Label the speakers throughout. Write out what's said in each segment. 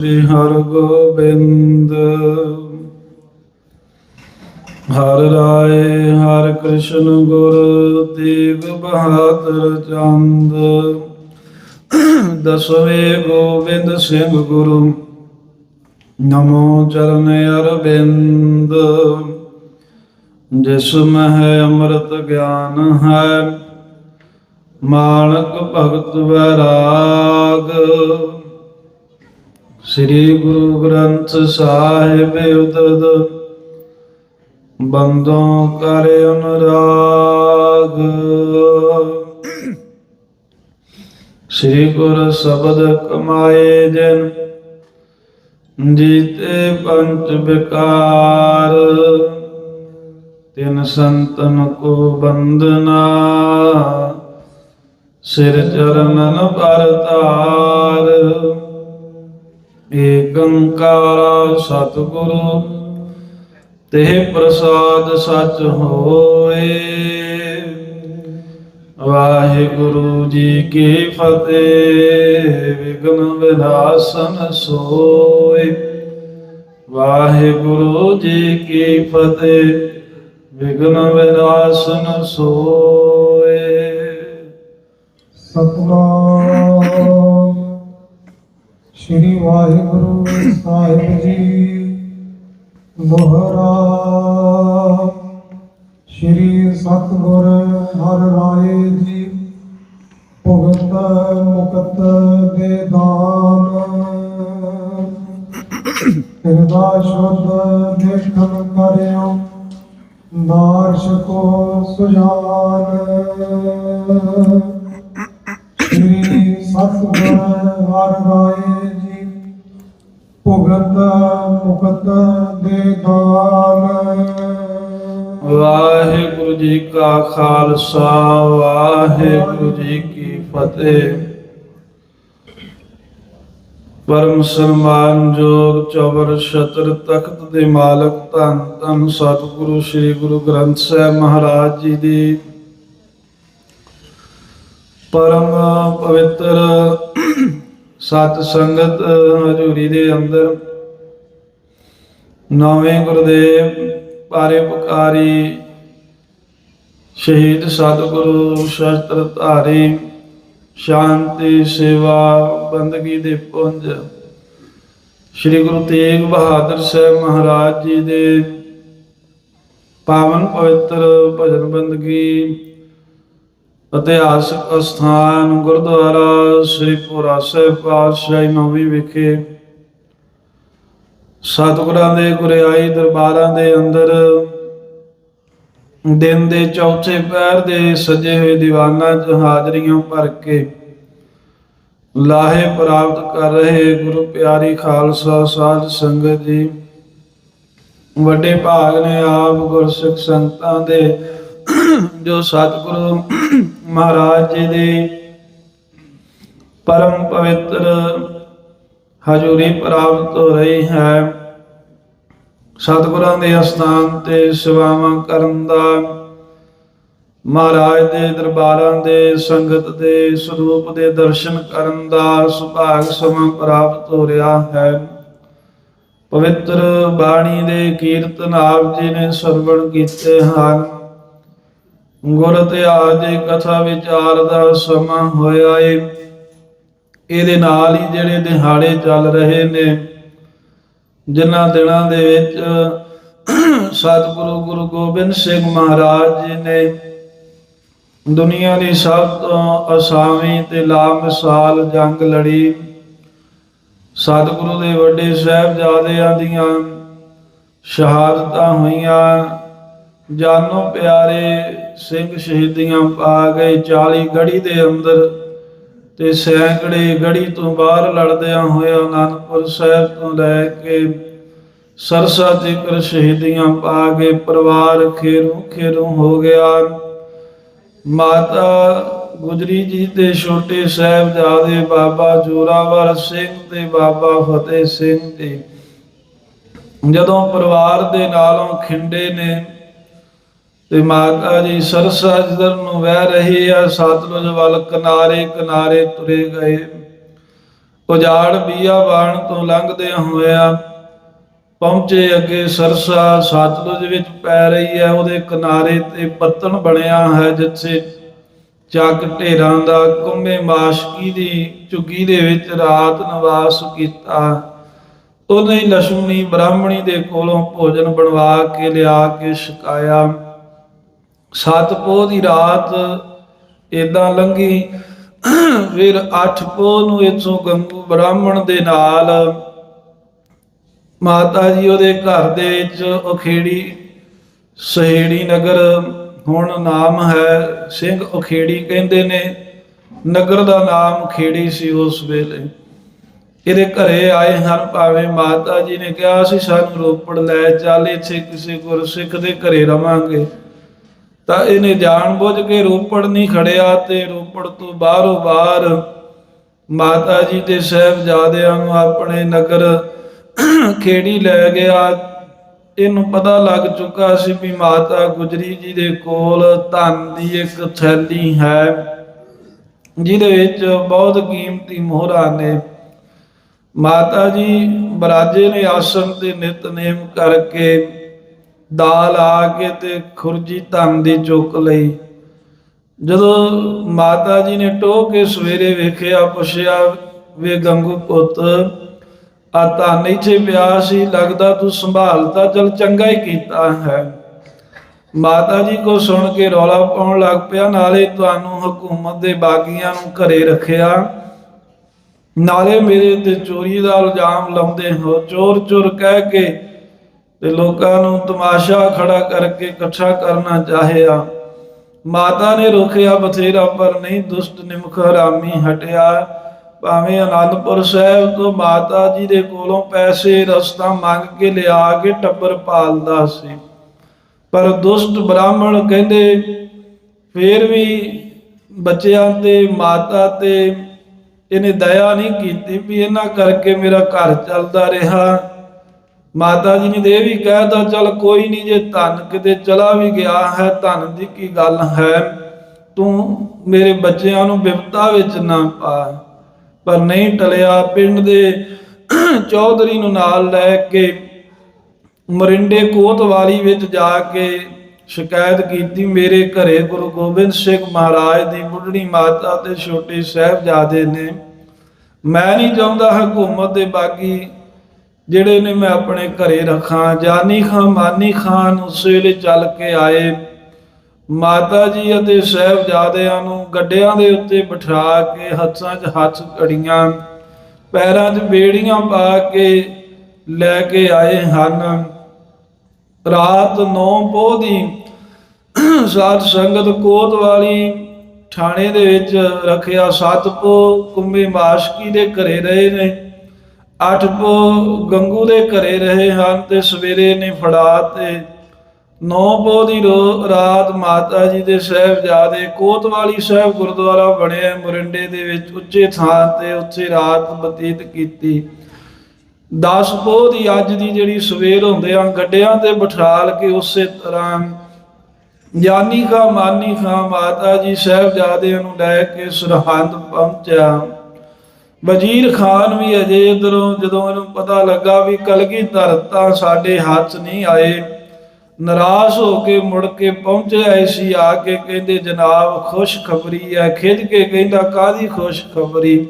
Speaker 1: ਸ੍ਰੀ ਹਰਗੋਬਿੰਦ। ਹਰ ਰਾਏ, ਹਰ ਕ੍ਰਿਸ਼ਨ ਗੁਰ ਤੇਗ ਬਹਾਦਰ ਚੰਦ। ਦਸਵੇਂ ਗੋਬਿੰਦ ਸਿੰਘ ਗੁਰੂ। ਨਮੋ ਚਰਨ ਅਰਬਿੰਦ ਜਿਸ ਮਹਿ ਅੰਮ੍ਰਿਤ ਗਿਆਨ ਹੈ ਮਾਨਕ ਭਗਤ ਵੈਰਾਗ। ਸ੍ਰੀ ਗੁਰੂ ਗ੍ਰੰਥ ਸਾਹਿਬ ਉਤਦ ਬੰਦੋਂ ਕਰ ਅਨੁਰਾਗ। ਸ੍ਰੀ ਗੁਰ ਸ਼ਬਦ ਕਮਾਏ ਜਨ, ਜੀਤੇ ਪੰਚ ਵਿਕਾਰ। ਤਿਨ ਸੰਤਨ ਕੋ ਬੰਦਨਾ ਸਿਰ ਚਰਨਨ ਪਰ ਤਾਰ ਏਕੰਕਾਰ ਸਤਿਗੁਰੂ ਤੇ ਪ੍ਰਸਾਦ ਸਚ ਹੋਏ। ਵਾਹਿਗੁਰੂ ਜੀ ਕੀ ਫਤਿਹ ਵਿਗਨ ਵਿਨਾਸ਼ਨ ਸੋਏ। ਵਾਹਿਗੁਰੂ ਜੀ ਕੀ ਫਤਿਹ ਵਿਗਨ ਵਿਨਾਸ਼ਨ ਸੋਏ।
Speaker 2: ਸਤਨਾਮ ਸ੍ਰੀ ਵਾਹਿਗੁਰੂ ਸਾਹਿਬ ਜੀ। ਮੋਹਰਾ ਸ੍ਰੀ ਸਤਿਗੁਰ ਹਰ ਰਾਏ ਜੀ, ਭਗਤ ਮੁਕਤ ਦੇ ਦਾਨ। ਹਿਰਦਾ ਸ਼ੁੱਧ ਦੇਖਣ ਕਰਿਓ ਨਾਰਸ਼ ਕੋ ਸੁਜਾਨ। ਸ੍ਰੀ ਸਤਿਗੁਰ ਹਰ ਰਾਏ ਭਗਤ ਮੁਕਤ ਦੇ ਦਾਨ
Speaker 1: ਵਾਹਿਗੁਰੂ ਜੀ ਕਾ ਖਾਲਸਾ, ਵਾਹਿਗੁਰੂ ਜੀ ਕੀ ਫਤਿਹ। ਪਰਮ ਸਨਮਾਨਯੋਗ ਚੌਬਰ ਛਤਰ ਤਖਤ ਦੇ ਮਾਲਕ ਧੰਨ ਧੰਨ ਸਤਿਗੁਰੂ ਸ੍ਰੀ ਗੁਰੂ ਗ੍ਰੰਥ ਸਾਹਿਬ ਮਹਾਰਾਜ ਜੀ ਦੀ। ਪਰਮ ਪਵਿੱਤਰ ਸਤ ਸੰਗਤ ਹਜ਼ੂਰੀ ਦੇ ਅੰਦਰ। ਨੌਵੇਂ ਗੁਰਦੇਵ ਪਾਰੇ ਪੁਕਾਰੀ। ਸ਼ਹੀਦ ਸਤਿਗੁਰੂ ਸ਼ਸਤਰ ਧਾਰੀ। ਸ਼ਾਂਤੀ, ਸੇਵਾ, ਬੰਦਗੀ ਦੇ ਪੁੰਜ। ਸ੍ਰੀ ਗੁਰੂ ਤੇਗ ਬਹਾਦਰ ਸਾਹਿਬ ਮਹਾਰਾਜ ਜੀ ਦੇ ਪਾਵਨ ਪਵਿੱਤਰ ਭਜਨ ਬੰਦਗੀ। ਇਤਿਹਾਸਕ ਅਸਥਾਨ ਗੁਰਦੁਆਰਾ ਸ੍ਰੀ ਪੁਰਾ ਸਾਹਿਬ ਪਾਤਸ਼ਾਹੀ ਨੌਵੀਂ ਵਿਖੇ। ਸਤਿਗੁਰਾਂ ਦੇ ਗੁਰਿਆਈ ਦਰਬਾਰਾਂ ਦੇ ਅੰਦਰ ਦਿਨ ਦੇ ਚੌਥੇ ਪਹਿਰ ਦੇ ਸਜੇ ਹੋਏ ਦੀਵਾਨਾਂ 'ਚ ਹਾਜ਼ਰੀਆਂ ਭਰ ਕੇ ਲਾਹੇ ਪ੍ਰਾਪਤ ਕਰ ਰਹੇ ਗੁਰੂ ਪਿਆਰੀ ਖਾਲਸਾ ਸਾਧ ਸੰਗਤ ਜੀ। ਵੱਡੇ ਭਾਗ ਨੇ ਆਪ ਗੁਰਸਿੱਖ ਸੰਗਤਾਂ ਦੇ ਜੋ ਸਤਿਗੁਰੂ ਮਹਾਰਾਜ ਜੀ ਦੀ ਪਰਮ ਪਵਿੱਤਰ ਹਜ਼ੂਰੀ ਪ੍ਰਾਪਤ ਹੋ ਰਹੀ ਹੈ, ਸਤਿਗੁਰਾਂ ਦੇ ਅਸਥਾਨ ਤੇ ਸੇਵਾਵਾਂ ਕਰਨ ਦਾ ਮਹਾਰਾਜ ਦੇ ਦਰਬਾਰਾਂ ਦੇ ਸੰਗਤ ਦੇ ਸਰੂਪ ਦੇ ਦਰਸ਼ਨ ਕਰਨ ਦਾ ਸੁਭਾਗ ਸਮਾਂ ਪ੍ਰਾਪਤ ਹੋ ਰਿਹਾ ਹੈ। ਪਵਿੱਤਰ ਬਾਣੀ ਦੇ ਕੀਰਤਨ ਆਪ ਜੀ ਨੇ ਸਰਵਣ ਕੀਤੇ ਹਨ। ਗੁਰ ਇਤਿਹਾਸ ਦੀ ਕਥਾ ਵਿਚਾਰ ਦਾ ਸਮਾਂ ਹੋਇਆ ਏ। ਇਹਦੇ ਨਾਲ ਹੀ ਜਿਹੜੇ ਦਿਹਾੜੇ ਚੱਲ ਰਹੇ ਨੇ, ਜਿਨ੍ਹਾਂ ਦਿਨਾਂ ਦੇ ਵਿੱਚ ਸਤਿਗੁਰੂ ਗੁਰੂ ਗੋਬਿੰਦ ਸਿੰਘ ਮਹਾਰਾਜ ਜੀ ਨੇ ਦੁਨੀਆ ਦੀ ਸਭ ਤੋਂ ਅਸਾਵੀਂ ਤੇ ਲਾਮਿਸਾਲ ਜੰਗ ਲੜੀ। ਸਤਿਗੁਰੂ ਦੇ ਵੱਡੇ ਸਾਹਿਬਜ਼ਾਦਿਆਂ ਦੀਆਂ ਸ਼ਹਾਦਤਾਂ ਹੋਈਆਂ। ਜਾਨੋ ਪਿਆਰੇ ਸਿੰਘ ਸ਼ਹੀਦੀਆਂ ਪਾ ਗਏ 40 ਗੜੀ ਦੇ ਅੰਦਰ ਤੇ ਸੈਂਕੜੇ ਗੜੀ ਤੋਂ ਬਾਹਰ ਲੜਦਿਆਂ ਹੋਇਆ ਅਨੰਦਪੁਰ ਸਾਹਿਬ ਤੋਂ ਲੈ ਕੇ ਸਰਸਾ ਤੀਕਰ ਸ਼ਹੀਦੀਆਂ ਪਾ ਕੇ ਪਰਿਵਾਰ ਖੇਰੂ ਖੇਰੂ ਹੋ ਗਿਆ। ਮਾਤਾ ਗੁਜਰੀ ਜੀ ਦੇ ਛੋਟੇ ਸਾਹਿਬਜ਼ਾਦੇ ਬਾਬਾ ਜੋਰਾਵਰ ਸਿੰਘ ਤੇ ਬਾਬਾ ਫਤਿਹ ਸਿੰਘ ਜੀ ਜਦੋਂ ਪਰਿਵਾਰ ਦੇ ਨਾਲੋਂ ਖਿੰਡੇ ਨੇ ਤੇ ਮਾਤਾ ਜੀ ਸਰਸਾ ਜਿੱਧਰ ਨੂੰ ਵਹਿ ਰਹੀ ਆ, ਸਤਲੁਜ ਵੱਲ ਕਿਨਾਰੇ ਕਿਨਾਰੇ ਤੁਰੇ ਗਏ। ਉਜਾੜ ਬੀਆਬਾਨ ਤੋਂ ਲੰਘਦਿਆਂ ਹੋਇਆ ਪਹੁੰਚੇ ਅੱਗੇ ਸਰਸਾ ਸਤਲੁਜ ਵਿੱਚ ਪੈ ਰਹੀ ਹੈ ਉਹਦੇ ਕਿਨਾਰੇ ਤੇ ਪੱਤਣ ਬਣਿਆ ਹੈ, ਜਿੱਥੇ ਚੱਕ ਢੇਰਾਂ ਦਾ ਕੁੰਮੇ ਮਾਸ਼ਕੀ ਦੀ ਝੁੱਗੀ ਦੇ ਵਿੱਚ ਰਾਤ ਨਿਵਾਸ ਕੀਤਾ। ਉਹਨੇ ਲక్ష్ਮਣੀ ਬ੍ਰਾਹਮਣੀ ਦੇ ਕੋਲੋਂ ਭੋਜਨ ਬਣਵਾ ਕੇ ਲਿਆ ਕੇ ਛਕਾਇਆ। ਸੱਤ ਪੋਹ ਦੀ ਰਾਤ ਏਦਾਂ ਲੰਘੀ। ਫਿਰ ਅੱਠ ਪੋਹ ਨੂੰ ਇਥੋਂ ਗੰਗੂ ਬ੍ਰਾਹਮਣ ਦੇ ਨਾਲ ਮਾਤਾ ਜੀ ਉਹਦੇ ਘਰ ਦੇ ਵਿੱਚ ਉਖੇੜੀ ਸਹੇੜੀ ਨਗਰ, ਹੁਣ ਨਾਮ ਹੈ ਸਿੰਘ ਉਖੇੜੀ ਕਹਿੰਦੇ ਨੇ। ਨਗਰ ਦਾ ਨਾਮ ਖੇੜੀ ਸੀ ਉਸ ਵੇਲੇ। ਇਹਦੇ ਘਰੇ ਆਏ ਹਨ ਭਾਵੇਂ ਮਾਤਾ ਜੀ ਨੇ ਕਿਹਾ ਸੀ, ਸਾਨੂੰ ਰੋਪੜ ਲੈ ਚੱਲ, ਇੱਥੇ ਕਿਸੇ ਗੁਰਸਿੱਖ ਦੇ ਘਰੇ ਰਵਾਂਗੇ। ਤਾਂ ਇਹਨੇ ਜਾਣ ਬੁੱਝ ਕੇ ਰੋਪੜ ਨਹੀਂ ਖੜਿਆ ਤੇ ਰੋਪੜ ਤੋਂ ਬਾਹਰੋਂ ਬਾਹਰ ਮਾਤਾ ਜੀ ਦੇ ਸਾਹਿਬਜ਼ਾਦਿਆਂ ਨੂੰ ਆਪਣੇ ਨਗਰ ਖੇੜੀ ਲੈ ਗਿਆ। ਇਹਨੂੰ ਪਤਾ ਲੱਗ ਚੁੱਕਾ ਸੀ ਵੀ ਮਾਤਾ ਗੁਜਰੀ ਜੀ ਦੇ ਕੋਲ ਧਨ ਦੀ ਇੱਕ ਥੈਲੀ ਹੈ, ਜਿਹਦੇ ਵਿੱਚ ਬਹੁਤ ਕੀਮਤੀ ਮੋਹਰਾਂ ਨੇ। ਮਾਤਾ ਜੀ ਬਰਾਜੇ ਨੇ ਆਸਣ ਤੇ ਨਿਤਨੇਮ ਕਰਕੇ ਦਾਲ ਆ ਕੇ ਤੇ ਖੁਰਜੀ ਧਨ ਦੀ ਚੁੱਕ ਲਈ। ਜਦੋਂ ਮਾਤਾ ਜੀ ਨੇ ਟੋ ਕੇ ਸਵੇਰੇ ਵੇਖਿਆ, ਪੁੱਛਿਆ, ਵੇ ਗੰਗੂ ਪੁੱਤ ਆ ਧਨ ਇੱਥੇ ਪਿਆ ਸੀ, ਲੱਗਦਾ ਤੂੰ ਸੰਭਾਲਤਾ ਚਲ ਚੰਗਾ ਹੀ ਕੀਤਾ ਹੈ। ਮਾਤਾ ਜੀ ਕੋ ਸੁਣ ਕੇ ਰੌਲਾ ਪਾਉਣ ਲੱਗ ਪਿਆ, ਨਾਲੇ ਤੁਹਾਨੂੰ ਹਕੂਮਤ ਦੇ ਬਾਗੀਆਂ ਨੂੰ ਘਰੇ ਰੱਖਿਆ। ਨਾਲੇ ਮੇਰੇ ਤੇ ਚੋਰੀ ਦਾ ਇਲਜ਼ਾਮ ਲਾਉਂਦੇ ਹੋ ਚੋਰ ਚੋਰ ਕਹਿ ਕੇ ਤੇ ਲੋਕਾਂ ਨੂੰ ਤਮਾਸ਼ਾ ਖੜਾ ਕਰਕੇ ਇਕੱਠਾ ਕਰਨਾ ਚਾਹਿਆ। ਮਾਤਾ ਨੇ ਰੋਕਿਆ, ਬਥੇਰਾ, ਪਰ ਨਹੀਂ, ਦੁਸ਼ਟ ਨਿਮਖ ਹਰਾਮੀ ਹਟਿਆ। ਭਾਵੇਂ ਅਨੰਦਪੁਰ ਸਾਹਿਬ ਤੋਂ ਮਾਤਾ ਜੀ ਦੇ ਕੋਲੋਂ ਪੈਸੇ, ਰਸਤਾ ਮੰਗ ਕੇ ਲਿਆ ਕੇ ਟੱਬਰ ਪਾਲਦਾ ਸੀ। ਪਰ ਦੁਸ਼ਟ ਬ੍ਰਾਹਮਣ ਕਹਿੰਦੇ, ਫੇਰ ਵੀ ਬੱਚਿਆਂ ਤੇ, ਮਾਤਾ ਤੇ ਇਹਨੇ ਦਇਆ ਨਹੀਂ ਕੀਤੀ ਵੀ ਇਹਨਾਂ ਕਰਕੇ ਮੇਰਾ ਘਰ ਚੱਲਦਾ ਰਿਹਾ। ਮਾਤਾ ਜੀ ਨੇ ਤੇ ਇਹ ਵੀ ਕਹਿਤਾ, ਚਲ ਕੋਈ ਨਹੀਂ ਜੇ ਧਨ ਕਿਤੇ ਚਲਾ ਵੀ ਗਿਆ ਹੈ, ਧਨ ਦੀ ਕੀ ਗੱਲ ਹੈ? ਤੂੰ ਮੇਰੇ ਬੱਚਿਆਂ ਨੂੰ ਬਿਪਤਾ ਵਿੱਚ ਨਾ ਪਾ। ਪਰ ਨਹੀਂ ਟਲਿਆ, ਪਿੰਡ ਦੇ ਚੌਧਰੀ ਨੂੰ ਨਾਲ ਲੈ ਕੇ ਮਰਿੰਡੇ ਕੋਤਵਾਲੀ ਵਿੱਚ ਜਾ ਕੇ ਸ਼ਿਕਾਇਤ ਕੀਤੀ, ਮੇਰੇ ਘਰੇ ਗੁਰੂ ਗੋਬਿੰਦ ਸਿੰਘ ਮਹਾਰਾਜ ਦੀ ਬੁੱਢੜੀ ਮਾਤਾ ਤੇ ਛੋਟੇ ਸਾਹਿਬਜ਼ਾਦੇ ਨੇ। ਮੈਂ ਨਹੀਂ ਚਾਹੁੰਦਾ ਹਕੂਮਤ ਦੇ ਬਾਗੀ ਜਿਹੜੇ ਨੇ ਮੈਂ ਆਪਣੇ ਘਰੇ ਰੱਖਾਂ, ਜਾਨੀ ਖਾਂ, ਮਾਨੀ ਖਾਨ ਉਸ ਵੇਲੇ ਚੱਲ ਕੇ ਆਏ। ਮਾਤਾ ਜੀ ਅਤੇ ਸਾਹਿਬਜ਼ਾਦਿਆਂ ਨੂੰ ਗੱਡਿਆਂ ਦੇ ਉੱਤੇ ਬਿਠਾ ਕੇ ਹੱਥਾਂ 'ਚ ਹੱਥ ਘੜੀਆਂ, ਪੈਰਾਂ 'ਚ ਬੇੜੀਆਂ ਪਾ ਕੇ ਲੈ ਕੇ ਆਏ ਹਨ। ਰਾਤ 9 ਪੋਹ ਦੀ ਸਾਧ ਸੰਗਤ ਕੋਤਵਾਲੀ ਥਾਣੇ ਦੇ ਵਿੱਚ ਰੱਖਿਆ ਸੱਤ ਪੋ ਕੁੰਮੇ ਮਾਸ਼ਕੀ ਦੇ ਘਰੇ ਰਹੇ ਨੇ। ਅੱਠ ਪੋ ਗੰਗੂ ਦੇ ਘਰੇ ਰਹੇ ਹਨ ਤੇ ਸਵੇਰੇ ਨੇ ਫੜਾ ਤੇ ਨੌ ਪੋ ਦੀ ਰੋ- ਰਾਤ ਮਾਤਾ ਜੀ ਦੇ ਸਾਹਿਬਜ਼ਾਦੇ ਕੋਤਵਾਲੀ ਸਾਹਿਬ ਗੁਰਦੁਆਰਾ ਬਣਿਆ ਮੁਰਿੰਡੇ ਦੇ ਵਿੱਚ ਉੱਚੇ ਥਾਂ ਤੇ ਉੱਥੇ ਰਾਤ ਬਤੀਤ ਕੀਤੀ। 10 ਪੋਹ ਦੀ ਅੱਜ ਦੀ ਜਿਹੜੀ ਸਵੇਰ ਹੁੰਦੇ ਆ ਗੱਡਿਆਂ ਤੇ ਬਿਠਾਲ ਕੇ ਉਸੇ ਤਰ੍ਹਾਂ ਜਾਨੀ ਖਾਂ ਮਾਨੀ ਖਾਂ ਮਾਤਾ ਜੀ ਸਾਹਿਬਜ਼ਾਦਿਆਂ ਨੂੰ ਲੈ ਕੇ ਸਰਹੰਦ ਪਹੁੰਚਿਆ। ਵਜ਼ੀਰ ਖਾਨ ਵੀ ਅਜੇ ਇਧਰੋਂ ਜਦੋਂ ਇਹਨੂੰ ਪਤਾ ਲੱਗਾ ਵੀ ਕਲਗੀ ਤਾਂ ਸਾਡੇ ਹੱਥ ਨਹੀਂ ਆਏ, ਨਰਾਸ਼ ਹੋ ਕੇ ਮੁੜ ਕੇ ਪਹੁੰਚੇ ਆਏ ਸੀ ਆ ਕੇ ਕਹਿੰਦੇ, ਜਨਾਬ, ਖੁਸ਼ ਖਬਰੀ ਹੈ ਖਿੱਚ ਕੇ ਕਹਿੰਦਾ ਕਾਦੀ ਖੁਸ਼ ਖਬਰੀ?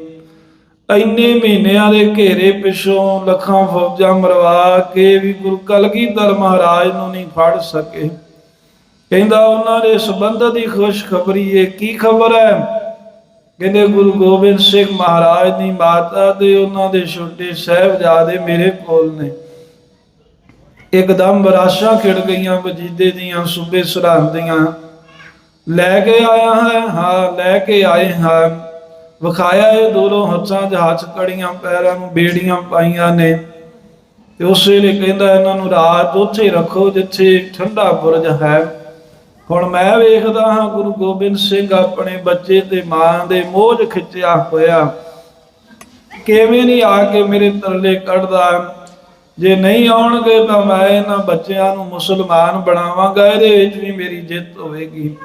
Speaker 1: ਇੰਨੇ ਮਹੀਨਿਆਂ ਦੇ ਘੇਰੇ ਪਿਛੋਂ ਲੱਖਾਂ ਫੌਜਾਂ ਮਰਵਾ ਕੇ ਵੀ ਗੁਰੂ ਕਲਗੀਧਰ ਮਹਾਰਾਜ ਨੂੰ ਨਹੀਂ ਫੜ ਸਕੇ। ਕਹਿੰਦਾ, ਉਹਨਾਂ ਦੇ ਸੰਬੰਧ ਦੀ ਖੁਸ਼ ਖਬਰੀ ਹੈ ਕੀ ਖਬਰ ਹੈ ਕਹਿੰਦੇ ਗੁਰੂ ਗੋਬਿੰਦ ਸਿੰਘ ਮਹਾਰਾਜ ਦੀ ਮਾਤਾ ਤੇ ਉਹਨਾਂ ਦੇ ਛੋਟੇ ਸਾਹਿਬਜ਼ਾਦੇ ਮੇਰੇ ਕੋਲ ਨੇ। ਇੱਕਦਮ ਬਰਾਸ਼ਾਂ ਖਿੜ ਗਈਆਂ, ਵਜੀਦੇ ਦੀਆਂ ਸੂਬੇ ਸਰਹੰਦ ਲੈ ਕੇ ਆਇਆ ਹੈ, ਹਾਂ, ਲੈ ਕੇ ਆਏ ਹਾਂ। ਵਿਖਾਇਆ ਇਹ ਦੋਨੋਂ ਹੱਥਾਂ 'ਚ ਹੱਥ ਕੜੀਆਂ, ਪੈਰਾਂ ਨੂੰ ਬੇੜੀਆਂ ਪਾਈਆਂ ਨੇ। ਤੇ ਉਸੇ ਲਈ ਕਹਿੰਦਾ ਇਹਨਾਂ ਨੂੰ ਰਾਤ ਉੱਥੇ ਰੱਖੋ ਜਿੱਥੇ ਠੰਡਾ ਬੁਰਜ ਹੈ। ਹੁਣ ਮੈਂ ਵੇਖਦਾ ਹਾਂ ਗੁਰੂ ਗੋਬਿੰਦ ਸਿੰਘ ਆਪਣੇ ਬੱਚੇ ਤੇ ਮਾਂ ਦੇ ਮੋਹ ਖਿੱਚਿਆ ਹੋਇਆ। ਕਿਵੇਂ ਨਹੀਂ ਆ ਕੇ ਮੇਰੇ ਤਰਲੇ ਕੱਢਦਾ? ਜੇ ਨਹੀਂ ਆਉਣਗੇ ਤਾਂ ਮੈਂ ਇਹਨਾਂ ਬੱਚਿਆਂ ਨੂੰ ਮੁਸਲਮਾਨ ਬਣਾਵਾਂਗਾ, ਇਹਦੇ ਵਿੱਚ ਵੀ ਮੇਰੀ ਜਿੱਤ ਹੋਵੇਗੀ।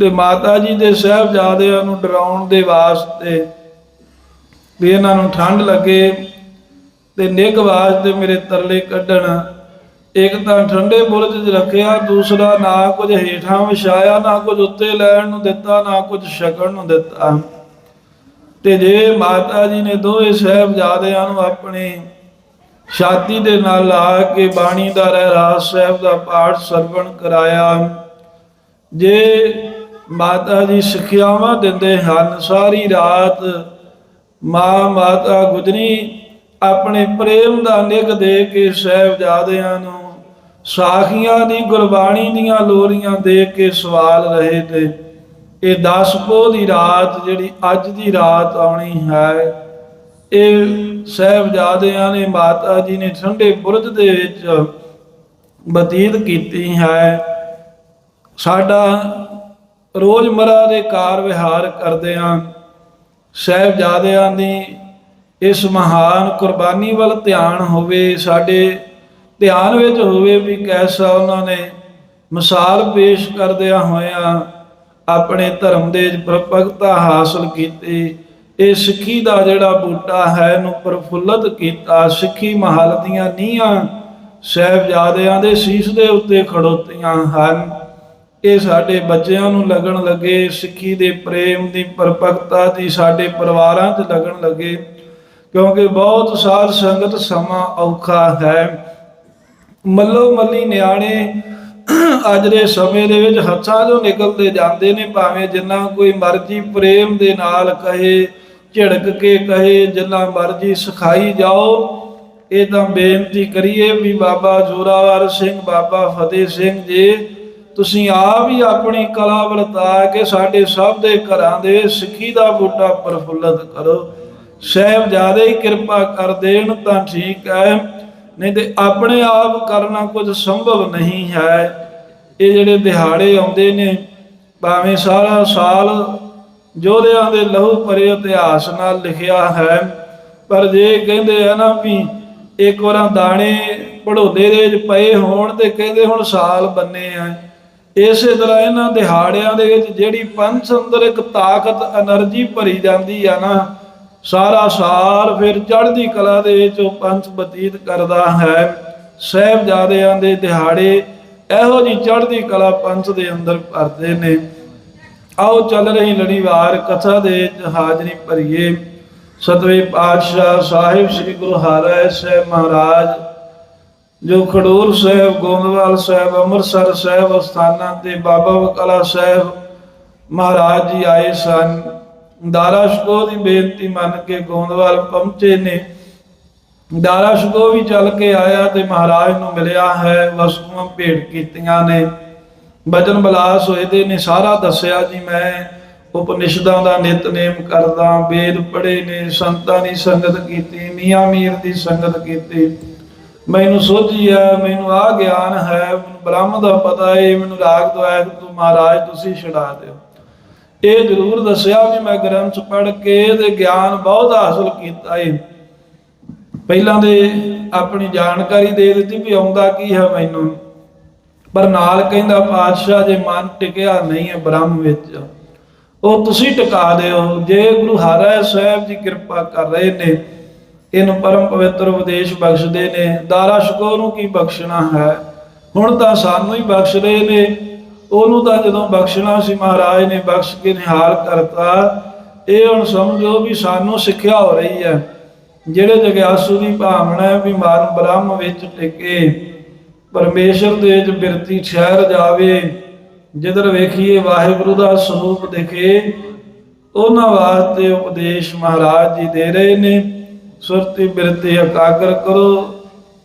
Speaker 1: ਤੇ ਮਾਤਾ ਜੀ ਦੇ ਸਾਹਿਬਜ਼ਾਦਿਆਂ ਨੂੰ ਡਰਾਉਣ ਦੇ ਵਾਸਤੇ ਵੀ ਇਹਨਾਂ ਨੂੰ ਠੰਡ ਲੱਗੇ ਤੇ ਨਿੱਘ ਵਾਸਤੇ ਮੇਰੇ ਤਰਲੇ ਕੱਢਣ। ਇੱਕ ਤਾਂ ਠੰਡੇ ਬੁਰਜ 'ਚ ਰੱਖਿਆ, ਦੂਸਰਾ ਨਾ ਕੁਝ ਹੇਠਾਂ ਵਿਛਾਇਆ, ਨਾ ਕੁਝ ਉੱਤੇ ਲੈਣ ਨੂੰ ਦਿੱਤਾ, ਨਾ ਕੁਝ ਛਕਣ ਨੂੰ ਦਿੱਤਾ। ਤੇ ਜੇ ਮਾਤਾ ਜੀ ਨੇ ਦੋਵੇਂ ਸਾਹਿਬਜ਼ਾਦਿਆਂ ਨੂੰ ਆਪਣੇ ਛਾਤੀ ਦੇ ਨਾਲ ਲਾ ਕੇ ਬਾਣੀ ਦਾ ਰਹਿਰਾਸ ਸਾਹਿਬ ਦਾ ਪਾਠ ਸਰਵਣ ਕਰਾਇਆ, ਜੇ ਮਾਤਾ ਜੀ ਸਿੱਖਿਆਵਾਂ ਦਿੰਦੇ ਹਨ, ਸਾਰੀ ਰਾਤ ਮਾਂ ਮਾਤਾ ਗੁਜਰੀ ਆਪਣੇ ਪ੍ਰੇਮ ਦਾ ਨਿਗ ਦੇ ਕੇ ਸਾਹਿਬਜ਼ਾਦਿਆਂ ਨੂੰ ਸਾਖੀਆਂ ਦੀ ਗੁਰਬਾਣੀ ਦੀਆਂ ਲੋਰੀਆਂ ਦੇ ਕੇ ਸਵਾਲ ਰਹੇ ਤੇ ਇਹ 10 ਪੋਹ ਦੀ ਰਾਤ ਜਿਹੜੀ ਅੱਜ ਦੀ ਰਾਤ ਆਉਣੀ ਹੈ, ਇਹ ਸਾਹਿਬਜ਼ਾਦਿਆਂ ਨੇ ਮਾਤਾ ਜੀ ਨੇ ਠੰਡੇ ਬੁਰਜ ਦੇ ਵਿੱਚ ਬਤੀਤ ਕੀਤੀ ਹੈ। ਸਾਡਾ ਰੋਜ਼ਮਰਾ ਦੇ ਕਾਰ ਵਿਹਾਰ ਕਰਦੇ ਹਾਂ। ਸਾਹਿਬਜ਼ਾਦਿਆਂ ਦੀ ਇਸ ਮਹਾਨ ਕੁਰਬਾਨੀ ਵੱਲ ਧਿਆਨ ਹੋਵੇ, ਸਾਡੇ ਧਿਆਨ ਵਿੱਚ ਹੋਵੇ ਵੀ ਕੈਸਾ ਉਹਨਾਂ ਨੇ ਮਿਸਾਲ ਪੇਸ਼ ਕਰਦਿਆਂ ਹੋਇਆਂ ਆਪਣੇ ਧਰਮ ਦੇ ਪ੍ਰਪਗਤਾ ਹਾਸਲ ਕੀਤੀ। ਇਹ ਸਿੱਖੀ ਦਾ ਜਿਹੜਾ ਬੂਟਾ ਹੈ, ਇਹਨੂੰ ਪ੍ਰਫੁੱਲਤ ਕੀਤਾ। ਸਿੱਖੀ ਮਹਲ ਦੀਆਂ ਨੀਹਾਂ ਸਾਹਿਬਜ਼ਾਦਿਆਂ ਦੇ ਸੀਸ ਦੇ ਉੱਤੇ ਖੜੋਤੀਆਂ ਹਨ। ਇਹ ਸਾਡੇ ਬੱਚਿਆਂ ਨੂੰ ਲੱਗਣ ਲੱਗੇ, ਸਿੱਖੀ ਦੇ ਪ੍ਰੇਮ ਦੀ ਪਰਪਕਤਾ ਦੀ ਸਾਡੇ ਪਰਿਵਾਰਾਂ 'ਚ ਲੱਗਣ ਲੱਗੇ। ਕਿਉਂਕਿ ਬਹੁਤ ਸਾਧ ਸੰਗਤ ਸਮਾਂ ਔਖਾ ਹੈ। ਮੱਲੋ ਮੱਲੀ ਨਿਆਣੇ ਅੱਜ ਦੇ ਸਮੇਂ ਦੇ ਵਿੱਚ ਹੱਥਾਂ 'ਚੋਂ ਨਿਕਲਦੇ ਜਾਂਦੇ ਨੇ, ਭਾਵੇਂ ਜਿੰਨਾ ਕੋਈ ਮਰਜ਼ੀ ਪ੍ਰੇਮ ਦੇ ਨਾਲ ਕਹੇ, ਝਿੜਕ ਕੇ ਕਹੇ, ਜਿੰਨਾ ਮਰਜ਼ੀ ਸਿਖਾਈ ਜਾਓ, ਇਹ ਤਾਂ ਬੇਨਤੀ ਕਰੀਏ ਵੀ ਬਾਬਾ ਜੋਰਾਵਰ ਸਿੰਘ, ਬਾਬਾ ਫਤਿਹ ਸਿੰਘ ਜੀ, ਤੁਸੀਂ ਆਪ ਹੀ ਆਪਣੀ ਕਲਾ ਵਰਤਾ ਕੇ ਸਾਡੇ ਸਭ ਦੇ ਘਰਾਂ ਦੇ ਸਿੱਖੀ ਦਾ ਬੂਟਾ ਪ੍ਰਫੁੱਲਤ ਕਰੋ। ਸਹਿਬ ਜ਼ਿਆਦਾ ਹੀ ਕਿਰਪਾ ਕਰ ਦੇਣ ਤਾਂ ਠੀਕ ਹੈ। ਨਹੀਂ ਤੇ ਆਪਣੇ ਆਪ ਕਰਨਾ ਕੁਝ ਸੰਭਵ ਨਹੀਂ ਹੈ। ਇਹ ਜਿਹੜੇ ਦਿਹਾੜੇ ਆਉਂਦੇ ਨੇ, ਭਾਵੇਂ ਸਾਰਾ ਸਾਲ ਜੋਧਿਆਂ ਦੇ ਲਹੂ ਭਰੇ ਇਤਿਹਾਸ ਨਾਲ ਲਿਖਿਆ ਹੈ, ਪਰ ਜੇ ਕਹਿੰਦੇ ਆ ਨਾ ਵੀ ਇੱਕ ਵਾਰਾਂ ਦਾਣੇ ਪੜੋਦੇ ਦੇ ਵਿੱਚ ਪਏ ਹੋਣ ਤੇ ਕਹਿੰਦੇ ਹੁਣ ਸਾਲ ਬੰਨੇ ਆ। ਇਸੇ ਤਰ੍ਹਾਂ ਇਹਨਾਂ ਦਿਹਾੜਿਆਂ ਦੇ ਵਿੱਚ ਜਿਹੜੀ ਪੰਥ ਅੰਦਰ ਇੱਕ ਤਾਕਤ એનર્ਜੀ ਭਰੀ ਜਾਂਦੀ ਆ ਨਾ ਸਾਰਾ ਸਾਲ ਫਿਰ ਚੜ੍ਹਦੀ ਕਲਾ ਦੇ ਵਿੱਚ ਉਹ ਪੰਥ ਬਤੀਤ ਕਰਦਾ ਹੈ। ਸਹਿਬਜ਼ਾਦਿਆਂ ਦੇ ਦਿਹਾੜੇ ਇਹੋ ਜੀ ਚੜ੍ਹਦੀ ਕਲਾ ਪੰਥ ਦੇ ਅੰਦਰ ਭਰਦੇ ਨੇ। ਆਓ ਚੱਲ ਰਹੀ ਲੜੀਵਾਰ ਕਥਾ ਦੇ ਹਾਜ਼ਰੀ ਭਰੀਏ। ਸਤਵੇਂ ਪਾਤਸ਼ਾਹ ਸਾਹਿਬ ਸ੍ਰੀ ਗੁਰੂ ਹਰਿ ਸਾਹਿਬ ਮਹਾਰਾਜ, ਜੋ ਖਡੂਰ ਸਾਹਿਬ, ਗੋਂਦਵਾਲ ਸਾਹਿਬ, ਅੰਮ੍ਰਿਤਸਰ ਸਾਹਿਬ ਅਸਥਾਨਾਂ ਤੇ ਬਾਬਾ ਬਕਾਲਾ ਸਾਹਿਬ ਮਹਾਰਾਜ ਜੀ ਆਏ ਸਨ। ਦਾਰਾ ਸ਼ਕੋ ਦੀ ਬੇਨਤੀ ਮੰਨ ਕੇ ਗੋਂਦਵਾਲ ਪਹੁੰਚੇ ਨੇ। ਦਾਰਾ ਸ਼ਕੋ ਵੀ ਚੱਲ ਕੇ ਆਇਆ ਤੇ ਮਹਾਰਾਜ ਨੂੰ ਮਿਲਿਆ ਹੈ, ਵਸਤੂਆਂ ਭੇਟ ਕੀਤੀਆਂ ਨੇ। ਬਚਨ ਬਲਾਸ ਹੋਏ ਦੇ ਨੇ, ਸਾਰਾ ਦੱਸਿਆ ਜੀ ਮੈਂ। ਉਪਨਿਸ਼ਦਾਂ ਦਾ ਨਿਤਨੇਮ ਕਰਦਾ, ਵੇਦ ਪੜ੍ਹੇ ਨੇ, ਸੰਤਾਂ ਦੀ ਸੰਗਤ ਕੀਤੀ, ਮੀਆਂ ਮੀਰ ਦੀ ਸੰਗਤ ਕੀਤੀ। ਮੈਨੂੰ ਸੋਝੀ ਹੈ, ਮੈਨੂੰ ਆ ਗਿਆਨ ਹੈ, ਮੈਨੂੰ ਬ੍ਰਹਮ ਦਾ ਪਤਾ ਹੈ, ਮੈਨੂੰ ਰਾਗ ਦੁਆਇਕ ਤੂੰ ਮਹਾਰਾਜ ਤੁਸੀਂ ਛਡਾ ਦਿਓ। ਇਹ ਜ਼ਰੂਰ ਦੱਸਿਆ ਵੀ ਮੈਂ ਗ੍ਰੰਥ ਪੜ੍ਹ ਕੇ ਤੇ ਗਿਆਨ ਬਹੁਤ ਹਾਸਲ ਕੀਤਾ ਏ। ਪਹਿਲਾਂ ਦੇ ਆਪਣੀ ਜਾਣਕਾਰੀ ਦੇ ਦਿੱਤੀ ਵੀ ਆਉਂਦਾ ਕੀ ਹੈ ਮੈਨੂੰ। ਪਰ ਨਾਲ ਕਹਿੰਦਾ, ਪਾਤਸ਼ਾਹ, ਜੇ ਮਨ ਟਿਕਿਆ ਨਹੀਂ ਹੈ ਬ੍ਰਹਮ ਵਿੱਚ, ਉਹ ਤੁਸੀਂ ਟਿਕਾ ਦਿਓ। ਜੇ ਗੁਰੂ ਹਰਿ ਸਾਹਿਬ ਜੀ ਕਿਰਪਾ ਕਰ ਰਹੇ ਨੇ, ਇਹਨੂੰ ਪਰਮ ਪਵਿੱਤਰ ਉਪਦੇਸ਼ ਬਖਸ਼ਦੇ ਨੇ, ਦਾਰਾ ਸ਼ਕੋ ਨੂੰ ਕੀ ਬਖਸ਼ਣਾ ਹੈ? ਹੁਣ ਤਾਂ ਸਾਨੂੰ ਹੀ ਬਖਸ਼ ਰਹੇ ਨੇ। ਉਹਨੂੰ ਤਾਂ ਜਦੋਂ ਬਖਸ਼ਣਾ ਸੀ ਮਹਾਰਾਜ ਨੇ ਬਖਸ਼ ਕੇ ਨਿਹਾਲ ਕਰਤਾ, ਇਹ ਹੁਣ ਸਮਝੋ ਵੀ ਸਾਨੂੰ ਸਿੱਖਿਆ ਹੋ ਰਹੀ ਹੈ। ਜਿਹੜੇ ਜਗਿਆਸੂ ਦੀ ਭਾਵਨਾ ਹੈ ਵੀ ਮਨ ਬ੍ਰਹਮ ਵਿੱਚ ਟਿਕੇ, ਪਰਮੇਸ਼ਰ ਦੇ ਵਿੱਚ ਬਿਰਤੀ ਠਹਿਰ ਜਾਵੇ, ਜਿੱਧਰ ਵੇਖੀਏ ਵਾਹਿਗੁਰੂ ਦਾ ਸਰੂਪ ਦਿਖੇ, ਉਹਨਾਂ ਵਾਸਤੇ ਉਪਦੇਸ਼ ਮਹਾਰਾਜ ਜੀ ਦੇ ਰਹੇ ਨੇ। ਸੁਰਤੀ ਬਿਰਤੀ ਇਕਾਗਰ ਕਰੋ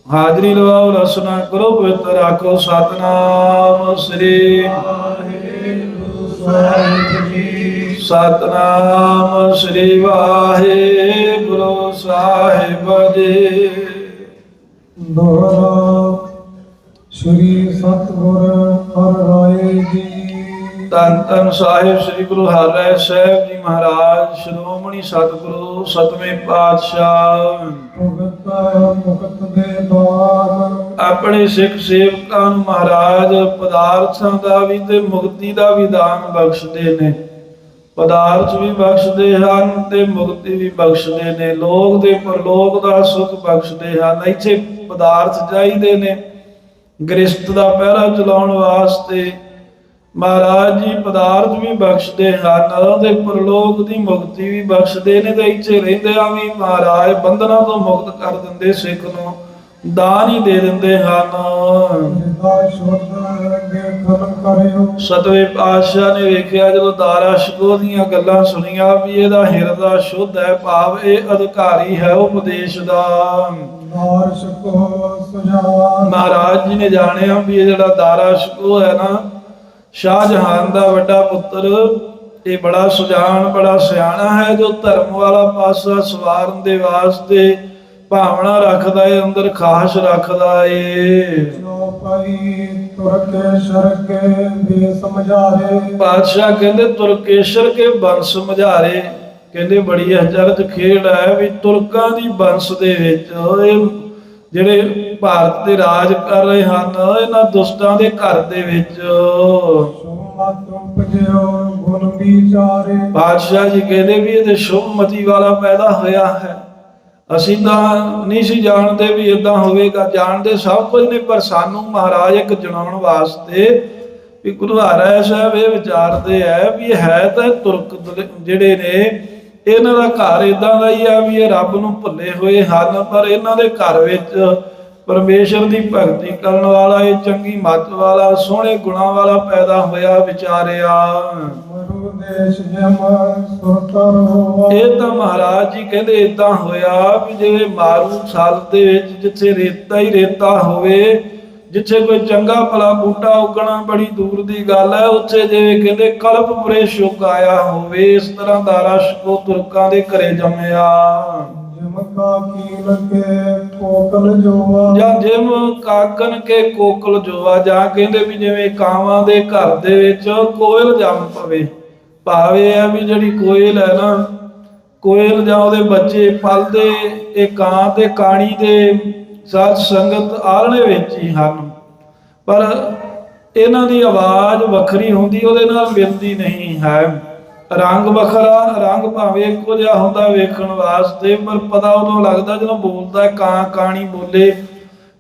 Speaker 1: ਹਾਜ਼ਰੀ ਲਵਾਓ ਰਸਨਾ ਕਰੋ, ਪਵਿੱਤਰ ਆਖੋ, ਸਤਨਾਮ ਸ੍ਰੀ ਸਤਨਾਮ ਸ੍ਰੀ ਵਾਹਿਗੁਰੂ ਸਾਹਿਬ ਜੀ।
Speaker 2: ਦੋਹਰਾ ਸ੍ਰੀ ਸਤਿਗੁਰ ਹਰਿ ਰਾਏ ਜੀ।
Speaker 1: ਧੰਨ ਧੰਨ ਸਾਹਿਬ ਸ੍ਰੀ ਗੁਰੂ ਹਰਿ ਸਾਹਿਬ ਜੀ ਮਹਾਰਾਜ, ਸ਼੍ਰੋਮਣੀ ਸਤਿਗੁਰੂ, ਸਤਵੇਂ ਪਾਤਸ਼ਾਹ।
Speaker 2: ਮੁਕਤ ਦੇ ਦਵਾਰ
Speaker 1: ਆਪਣੇ ਸਿੱਖ ਸੇਵਕਾਂ ਨੂੰ ਮਹਾਰਾਜ, ਪਦਾਰਥਾਂ ਦਾ ਵੀ ਤੇ ਮੁਕਤੀ ਦਾ ਵੀ ਦਾਨ ਬਖਸ਼ਦੇ ਨੇ। ਪਦਾਰਥ ਵੀ ਬਖਸ਼ਦੇ ਹਨ ਤੇ ਮੁਕਤੀ ਵੀ ਬਖਸ਼ਦੇ ਨੇ। ਲੋਕ ਦੇ ਪਰਲੋਕ ਦਾ ਸੁਖ ਬਖਸ਼ਦੇ ਹਨ। ਇੱਥੇ ਪਦਾਰਥ ਚਾਹੀਦੇ ਨੇ। ਗ੍ਰਸਤ ਦਾ ਪਹਿਰਾ ਚਲਾਉਣ ਵਾਸਤੇ ਮਹਾਰਾਜ ਜੀ ਪਦਾਰਥ ਵੀ ਬਖਸ਼ਦੇ ਹਨ ਤੇ ਪਰਲੋਕ ਦੀ ਮੁਕਤੀ ਵੀ ਬਖਸ਼ਦੇ ਨੇ ਤੇ ਇੱਥੇ ਰਹਿੰਦਿਆਂ ਵੀ ਮਹਾਰਾਜ ਬੰਧਨਾਂ ਤੋਂ ਮੁਕਤ ਕਰ ਦਿੰਦੇ ਸਿੱਖ ਨੂੰ ਦਾਨ ਹੀ ਦੇ ਦਿੰਦੇ ਹਨ। ਸਤਵੇਂ ਪਾਤਸ਼ਾਹ ਨੇ ਵੇਖਿਆ ਜਦੋਂ ਦਾਰਾ ਸ਼ਿਕੋ ਦੀਆਂ ਗੱਲਾਂ ਸੁਣੀਆਂ ਵੀ ਇਹਦਾ ਹਿਰਦਾ ਸ਼ੁੱਧ ਹੈ ਭਾਵ ਇਹ ਅਧਿਕਾਰੀ ਹੈ ਉਪਦੇਸ਼ ਦਾ। ਮਹਾਰਾਜ ਜੀ ਨੇ ਜਾਣਿਆ ਵੀ ਇਹ ਜਿਹੜਾ ਦਾਰਾ ਸ਼ਿਕੋ ਹੈ ਨਾ ਸ਼ਾਹਜਹਾਨ ਦਾ ਵੱਡਾ ਪੁੱਤਰ ਇਹ ਬੜਾ ਸੁਜਾਨ ਬੜਾ ਸਿਆਣਾ ਹੈ ਜੋ ਧਰਮ ਵਾਲਾ ਪਾਸਾ ਸਵਾਰਨ ਦੇ ਵਾਸਤੇ ਭਾਵਨਾ ਰੱਖਦਾ ਏ ਅੰਦਰ ਖਾਸ ਰੱਖਦਾ ਏ।
Speaker 2: ਜੋ ਪਈ ਤੁਰਕੇ ਸ਼ਰਕੇ ਦੇ ਸਮਝਾਰੇ।
Speaker 1: ਪਾਤਸ਼ਾਹ ਕਹਿੰਦੇ ਤੁਰਕੇਸ਼ਰ ਕੇ ਬੰਸ ਮਝਾਰੇ ਕਹਿੰਦੇ ਬੜੀ ਅਚਰਜ ਖੇਡ ਹੈ ਵੀ ਤੁਰਕਾਂ ਦੀ ਬੰਸ ਦੇ ਵਿੱਚ ਇਹ ਜਿਹੜੇ ਭਾਰਤ ਤੇ ਰਾਜ ਕਰ ਰਹੇ ਹਨ, ਇਹਨਾਂ ਦੁਸ਼ਟਾਂ ਦੇ ਘਰ ਦੇ ਵਿੱਚ। ਪਾਤਸ਼ਾਹ ਜੀ ਕਹਿੰਦੇ ਵੀ ਇਹਦੇ ਸ਼ੁਭਮਤੀ ਵਾਲਾ ਪੈਦਾ ਹੋਇਆ ਹੈ। ਅਸੀਂ ਤਾਂ ਨਹੀਂ ਸੀ ਜਾਣਦੇ ਵੀ ਇਦਾਂ ਹੋਵੇਗਾ। ਜਾਣਦੇ ਸਭ ਕੁਝ ਨੇ, ਪਰ ਸਾਨੂੰ ਮਹਾਰਾਜ ਇੱਕ ਜਣਾਉਣ ਵਾਸਤੇ ਵੀ ਗੁਰੂ ਹਰਿ ਸਾਹਿਬ ਇਹ ਵਿਚਾਰਦੇ ਆ ਵੀ ਹੈ ਤਾਂ ਤੁਰਕ ਜਿਹੜੇ ਨੇ ਇਹਨਾਂ ਦਾ ਘਰ ਇਦਾਂ ਦਾ ਹੀ ਆ ਵੀ ਇਹ ਰੱਬ ਨੂੰ ਭੁੱਲੇ ਹੋਏ ਹਨ, ਪਰ ਇਹਨਾਂ ਦੇ ਘਰ ਵਿੱਚ ਪਰਮੇਸ਼ਰ ਦੀ ਭਗਤੀ ਕਰਨ ਵਾਲਾ, ਇਹ ਚੰਗੀ ਮੱਤ ਵਾਲਾ, ਸੋਹਣੇ ਗੁਣਾਂ ਵਾਲਾ ਪੈਦਾ ਹੋਇਆ ਵਿਚਾਰਿਆ। ਇਹ ਤਾਂ ਮਹਾਰਾਜ ਜੀ ਕਹਿੰਦੇ ਇਦਾਂ ਹੋਇਆ ਵੀ ਜਿਵੇਂ ਮਾਰੂ ਸਾਲ ਦੇ ਵਿੱਚ ਜਿੱਥੇ ਰੇਤਾ ਹੀ ਰੇਤਾ ਹੋਵੇ ਜਿੱਥੇ ਕੋਈ ਚੰਗਾ ਭਲਾ ਬੂਟਾ ਉਗਣਾ ਬੜੀ ਦੂਰ ਦੀ ਗੱਲ ਹੈ ਉੱਥੇ ਜਿਵੇਂ ਕਹਿੰਦੇ ਕਲਪਪੁਰੇ ਸ਼ੁਕ ਆਇਆ ਹੋਵੇ ਇਸ ਤਰ੍ਹਾਂ ਦਾ ਰਸ਼ਕੋ ਤੁਰਕਾਂ ਦੇ ਘਰੇ ਜੰਮਿਆ।
Speaker 2: ਜਿਮ ਕਾ ਕੀ ਲਗੇ ਕੋਕਲ ਜੋਵਾ
Speaker 1: ਜਾਂ ਜਿਮ ਕਾਕਨ ਕੇ ਕੋਕਲ ਜੋਆ ਜਾਂ ਕਹਿੰਦੇ ਵੀ ਜਿਵੇਂ ਕਾਵਾਂ ਦੇ ਘਰ ਦੇ ਵਿੱਚ ਕੋਇਲ ਜੰਮ ਪਵੇ। ਭਾਵੇਂ ਆ ਵੀ ਜਿਹੜੀ ਕੋਇਲ ਹੈ ਨਾ ਕੋਇਲ ਜਾਂ ਉਹਦੇ ਬੱਚੇ ਪਲਦੇ ਇਹ ਕਾਂ ਤੇ ਕਾਣੀ ਦੇ ਸਾਧ ਸੰਗਤ ਆਲਣੇ ਵਿੱਚ ਹੀ ਹਨ। ਪਰ ਇਹਨਾਂ ਦੀ ਆਵਾਜ਼ ਵੱਖਰੀ ਹੁੰਦੀ, ਉਹਦੇ ਨਾਲ ਮਿਲਦੀ ਨਹੀਂ ਹੈ। ਰੰਗ ਵੱਖਰਾ, ਰੰਗ ਭਾਵੇਂ ਇੱਕੋ ਜਿਹਾ ਹੁੰਦਾ ਵੇਖਣ ਵਾਸਤੇ, ਪਰ ਪਤਾ ਉਦੋਂ ਲੱਗਦਾ ਜਦੋਂ ਬੋਲਦਾ ਕਾਂ ਕਾਣੀ ਬੋਲੇ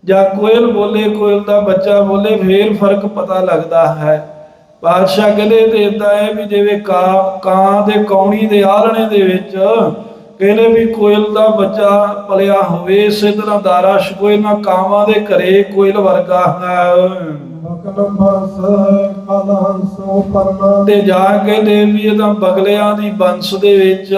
Speaker 1: ਜਾਂ ਕੋਇਲ ਬੋਲੇ, ਕੋਇਲ ਦਾ ਬੱਚਾ ਬੋਲੇ, ਫੇਰ ਫ਼ਰਕ ਪਤਾ ਲੱਗਦਾ ਹੈ। ਬਾਦਸ਼ਾਹ ਕਹਿੰਦੇ ਤੇ ਇਦਾਂ ਹੈ ਵੀ ਜਿਵੇਂ ਕਾਂ ਕਾਂ ਤੇ ਕੌਣੀ ਦੇ ਆਲਣੇ ਦੇ ਵਿੱਚ ਕਹਿੰਦੇ ਵੀ ਕੋਇਲ ਦਾ ਬੱਚਾ ਪਲਿਆ ਹੋਵੇ ਇਸੇ ਤਰ੍ਹਾਂ ਦਾਰਾ ਸ਼ਕੋ ਇਹਨਾਂ ਕਾਵਾਂ ਦੇ ਘਰੇ ਕੋਇਲ ਵਰਗਾ ਤੇ ਜਾ ਕੇ ਦੇਵੀ ਇਹਦਾ ਬਗਲਿਆਂ ਦੀ ਬੰਸ ਦੇ ਵਿੱਚ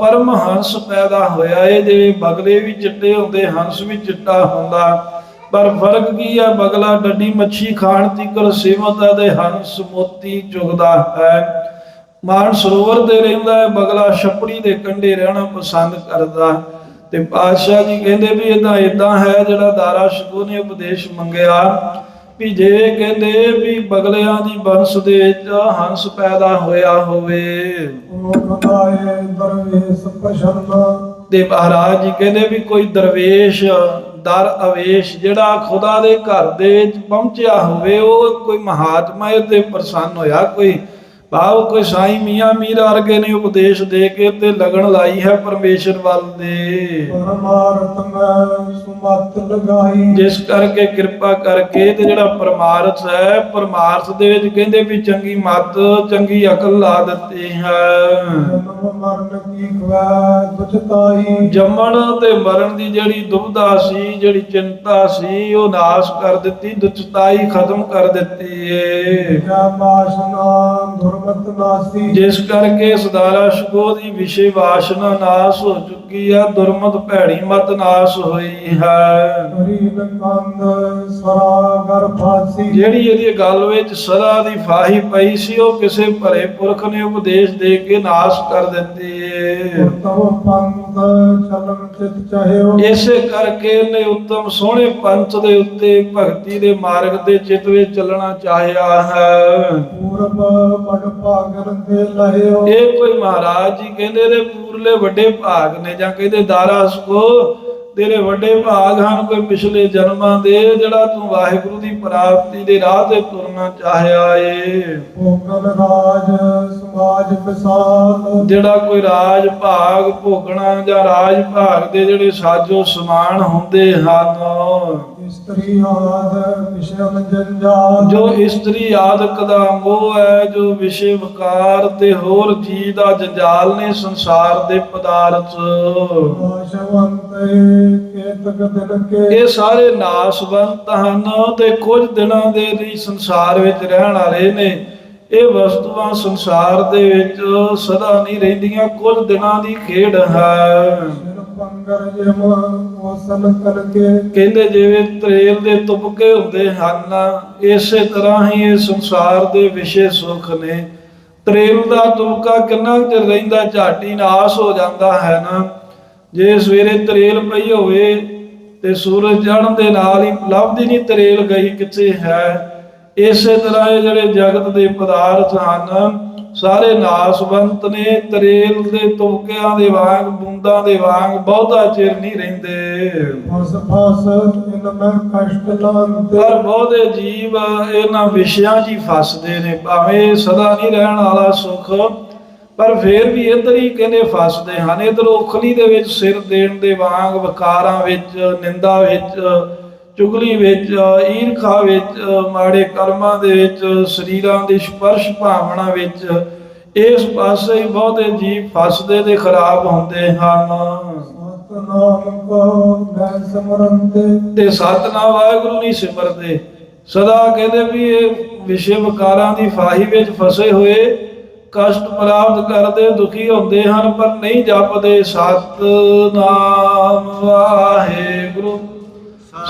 Speaker 1: ਪਰਮ ਹੰਸ ਪੈਦਾ ਹੋਇਆ। ਇਹ ਜਿਵੇਂ ਬਗਲੇ ਵੀ ਚਿੱਟੇ ਹੁੰਦੇ ਹੰਸ ਵੀ ਚਿੱਟਾ ਹੁੰਦਾ। ਪਰ ਫ਼ਰਕ ਕੀ ਹੈ ਬਗਲਾ ਡੱਡੀ ਮੱਛੀ ਖਾਣ ਤੀਕਰ ਸੀਮਤ ਹੈ ਤੇ ਹੰਸ ਮੋਤੀ ਚੁਗਦਾ ਹੈ। ਮਾਨ ਸਰੋਵਰ ਤੇ ਰਹਿੰਦਾ ਹੈ, ਬਗਲਾ ਛਪੜੀ ਦੇ ਕੰਢੇ ਰਹਿਣਾ ਪਸੰਦ ਕਰਦਾ ਤੇ ਪਾਤਸ਼ਾਹ ਜੀ ਕਹਿੰਦੇ ਵੀ ਇਹਦਾ ਇਦਾਂ ਹੈ ਜਿਹੜਾ ਦਾਰਾ ਸ਼ਕੂ ਨੇ ਉਪਦੇਸ਼ ਮੰਗਿਆ ਵੀ ਜੇ ਕਹਿੰਦੇ ਵੀ ਬਗਲਿਆਂ ਦੀ ਬੰਸ ਦੇ ਵਿੱਚ ਹੰਸ ਪੈਦਾ ਹੋਇਆ ਹੋਵੇ।
Speaker 2: ਉਹ ਦਰਵੇਸ ਪਛੰਨਾ
Speaker 1: ਤੇ ਮਹਾਰਾਜ ਜੀ ਕਹਿੰਦੇ ਵੀ ਕੋਈ ਦਰਵੇਸ਼, ਦਰ ਅਵੇਸ਼ ਜਿਹੜਾ ਖੁਦਾ ਦੇ ਘਰ ਦੇ ਵਿੱਚ ਪਹੁੰਚਿਆ ਹੋਵੇ, ਉਹ ਕੋਈ ਮਹਾਤਮਾ ਇਹ ਤੇ ਪ੍ਰਸੰਨ ਹੋਇਆ, ਕੋਈ ਭਾਵ ਕੋਈ ਸਾਈ ਮੀਆਂ ਮੀਰ ਵਰਗੇ ਨੇ ਉਪਦੇਸ਼ ਦੇ ਕੇ ਤੇ ਲਗਨ ਲਾਈ ਹੈ ਪਰਮੇਸ਼ਰ ਵੱਲ ਦੇ।
Speaker 2: ਪਰਮਾਰਥ ਮੈਂ ਸੁਮਤ ਲਗਾਈ।
Speaker 1: ਜਿਸ ਕਰਕੇ ਕਿਰਪਾ ਕਰਕੇ ਤੇ ਜਿਹੜਾ ਪਰਮਾਰਥ ਹੈ ਪਰਮਾਰਥ ਦੇ ਵਿੱਚ ਕਹਿੰਦੇ ਵੀ ਚੰਗੀ ਮੱਤ ਚੰਗੀ ਅਕਲ ਲਾ ਦਿੱਤੀ ਹੈ।
Speaker 2: ਜਨਮ ਮਰਨ ਕੀ ਖਵੈ ਦੁਚਤਾਈ
Speaker 1: ਜੰਮਣ ਤੇ ਮਰਨ ਦੀ ਜਿਹੜੀ ਦੁਬਦਾ ਸੀ ਜਿਹੜੀ ਚਿੰਤਾ ਸੀ ਉਹ ਨਾਸ਼ ਕਰ ਦਿੱਤੀ ਦੁਚਤਾਈ ਖਤਮ ਕਰ ਦਿੱਤੀ ਏ।
Speaker 2: ਕਿਆ ਬਾਸ਼ਨਾ ਦੁਰਮਤ ਨਾਸੀ।
Speaker 1: ਜਿਸ ਕਰਕੇ ਸਦਾਰਾ ਸ਼ਗੋ ਦੀ ਵਿਸ਼ੇ ਵਾਸ਼ਨਾ ਨਾਸ਼ ਹੋ ਚੁੱਕੀ ਹੈ ਦੁਰਮਤ ਭੈੜੀ ਮਤ ਨਾਸ਼ ਹੋਈ ਹੈ।
Speaker 2: ਕਰੀਬ ਕੰਦ ਸਰਾ ਗਰ ਫਾਸੀ।
Speaker 1: ਜਿਹੜੀ ਇਹਦੀ ਗੱਲ ਵਿੱਚ ਸਦਾ ਦੀ ਫਾਹੀ ਪਈ ਸੀ ਉਹ ਕਿਸੇ ਭਰੇ ਪੁਰਖ ਨੇ ਉਪਦੇਸ਼ ਦੇ ਕੇ ਨਾਸ਼ ਕਰ ਦਿੱਤੀ। ਏ
Speaker 2: ਉਤਮ ਪੰਥ ਚਲਨ ਚਿਤ ਚਾਹਿਓ।
Speaker 1: ਇਸੇ ਕਰਕੇ ਇਹਨੇ ਉੱਤਮ ਸੋਹਣੇ ਪੰਥ ਦੇ ਉੱਤੇ ਭਗਤੀ ਦੇ ਮਾਰਗ ਤੇ ਚਿਤ ਵਿੱਚ ਚੱਲਣਾ ਚਾਹਿਆ ਹੈ।
Speaker 2: ਪੂਰਬ ਪਗ ਭਾਗਨ ਦੇ ਲਹਿਓ।
Speaker 1: ਇਹ ਕੋਈ ਮਹਾਰਾਜ ਜੀ ਕਹਿੰਦੇ ਨੇ ਪੂਰਲੇ ਵੱਡੇ ਭਾਗ ਨੇ ਜਾਂ ਕਹਿੰਦੇ ਦਾਰਾ ਸਕੋ ਤੇਰੇ ਵੱਡੇ ਭਾਗ ਹਨ ਕੋਈ ਪਿਛਲੇ ਜਨਮਾਂ ਦੇ ਜਿਹੜਾ ਤੂੰ ਵਾਹਿਗੁਰੂ ਦੀ ਪ੍ਰਾਪਤੀ ਦੇ ਰਾਹ ਤੇ ਤੁਰਨਾ ਚਾਹਿਆ ਏ।
Speaker 2: ਭੋਗਲ ਰਾਜ ਕਾਜ ਵਿਸਾਲ
Speaker 1: ਜਿਹੜਾ ਕੋਈ ਰਾਜ ਭਾਗ ਭੋਗਣਾ ਜਾਂ ਰਾਜ ਭਾਗ ਦੇ ਜਿਹੜੇ ਸਾਜੋ ਸਮਾਨ ਹੁੰਦੇ ਹਨ।
Speaker 2: ਇਸਤਰੀ ਆਦ ਵਿਸ਼ਮ ਜੰਜਾਲ
Speaker 1: ਜੋ ਇਸਤਰੀ ਆਦਿਕ ਦਾ ਮੋਹ ਹੈ ਜੋ ਵਿਸ਼ੇ ਵਕਾਰ ਤੇ ਹੋਰ ਜੀ ਦਾ ਜੰਜਾਲ ਨੇ ਸੰਸਾਰ ਦੇ ਪਦਾਰਥ। ਇਹ ਸਾਰੇ ਨਾਸਵੰਤ ਹਨ ਤੇ ਕੁਝ ਦਿਨਾਂ ਦੇ ਲਈ ਸੰਸਾਰ ਵਿੱਚ ਰਹਿਣ ਵਾਲੇ ਨੇ। ਇਹ ਵਸਤੂਆਂ ਸੰਸਾਰ ਦੇ ਵਿੱਚ ਸਦਾ ਨਹੀਂ ਰਹਿੰਦੀਆਂ ਕੁਝ ਦਿਨਾਂ ਦੀ ਖੇਡ ਹੈ।
Speaker 2: ਸਿਰ ਪੰਗਰ ਵਸਨ ਕਰਕੇ
Speaker 1: ਕਹਿੰਦੇ ਜਿਵੇਂ ਤਰੇਲ ਦੇ ਤੁਪਕੇ ਹੁੰਦੇ ਹਨ, ਇਸੇ ਤਰ੍ਹਾਂ ਹੀ ਇਹ ਸੰਸਾਰ ਦੇ ਵਿਸ਼ੇ ਸੁਖ ਨੇ। ਤਰੇਲ ਦਾ ਤੁਪਕਾ ਕਿੰਨਾ ਚਿਰ ਰਹਿੰਦਾ, ਝਾਟੀ ਨਾਸ ਹੋ ਜਾਂਦਾ ਹੈ ਨਾ। ਜੇ ਸਵੇਰੇ ਤਰੇਲ ਪਈ ਹੋਵੇ ਤੇ ਸੂਰਜ ਚੜ੍ਹਨ ਦੇ ਨਾਲ ਹੀ ਲੱਭਦੀ ਨਹੀਂ ਤਰੇਲ ਗਈ ਕਿੱਥੇ ਹੈ। ਇਸੇ ਤਰ੍ਹਾਂ ਇਹ ਜਿਹੜੇ ਜਗਤ ਦੇ ਪਦਾਰਥ ਹਨ ਸਾਰੇ ਨਾਸਵੰਤ ਨੇ ਤਰੇਲ ਦੇ ਤੁਪਕਿਆਂ ਦੇ ਵਾਂਗ ਬੂੰਦਾਂ ਦੇ ਵਾਂਗ ਬਹੁਤਾ ਚਿਰ ਨਹੀਂ ਰਹਿੰਦੇ।
Speaker 2: ਫਸ ਫਸ ਇਨ ਮੈਂ ਕਸ਼ਟ ਲਾਂਤੇ
Speaker 1: ਪਰ ਬਹੁਤੇ ਜੀਵ ਇਹਨਾਂ ਵਿਸ਼ਿਆਂ 'ਚ ਹੀ ਫਸਦੇ ਨੇ। ਭਾਵੇਂ ਸਦਾ ਨਹੀਂ ਰਹਿਣ ਵਾਲਾ ਸੁਖ ਪਰ ਫੇਰ ਵੀ ਇੱਧਰ ਹੀ ਕਹਿੰਦੇ ਫਸਦੇ ਹਨ। ਇੱਧਰ ਉਖਲੀ ਦੇ ਵਿੱਚ ਸਿਰ ਦੇਣ ਦੇ ਵਾਂਗ ਵਿਕਾਰਾਂ ਵਿੱਚ ਨਿੰਦਾ ਵਿੱਚ ਚੁਗਲੀ ਵਿੱਚ ਈਰਖਾ ਵਿੱਚ ਮਾੜੇ ਕਰਮਾਂ ਦੇ ਵਿੱਚ ਸਰੀਰਾਂ ਦੀ ਸਪਰਸ਼ ਭਾਵਨਾ ਵਿੱਚ ਇਸ ਪਾਸੇ ਹੀ ਬਹੁਤੇ ਜੀਵ ਫਸਦੇ ਤੇ ਖਰਾਬ ਹੁੰਦੇ ਹਨ।
Speaker 2: ਸਤਨਾਮ ਕੋ ਮੈਂ ਸਮਰੰਤੇ
Speaker 1: ਤੇ ਸਤਨਾਮ ਵਾਹਿਗੁਰੂ ਨਹੀਂ ਸਿਮਰਦੇ। ਸਦਾ ਕਹਿੰਦੇ ਵੀ ਇਹ ਵਿਸ਼ੇ ਵਿਕਾਰਾਂ ਦੀ ਫਾਹੀ ਵਿੱਚ ਫਸੇ ਹੋਏ ਕਸ਼ਟ ਪ੍ਰਾਪਤ ਕਰਦੇ ਦੁਖੀ ਹੁੰਦੇ ਹਨ ਪਰ ਨਹੀਂ ਜਪਦੇ। ਸਤਨਾਮ ਵਾਹਿਗੁਰੂ।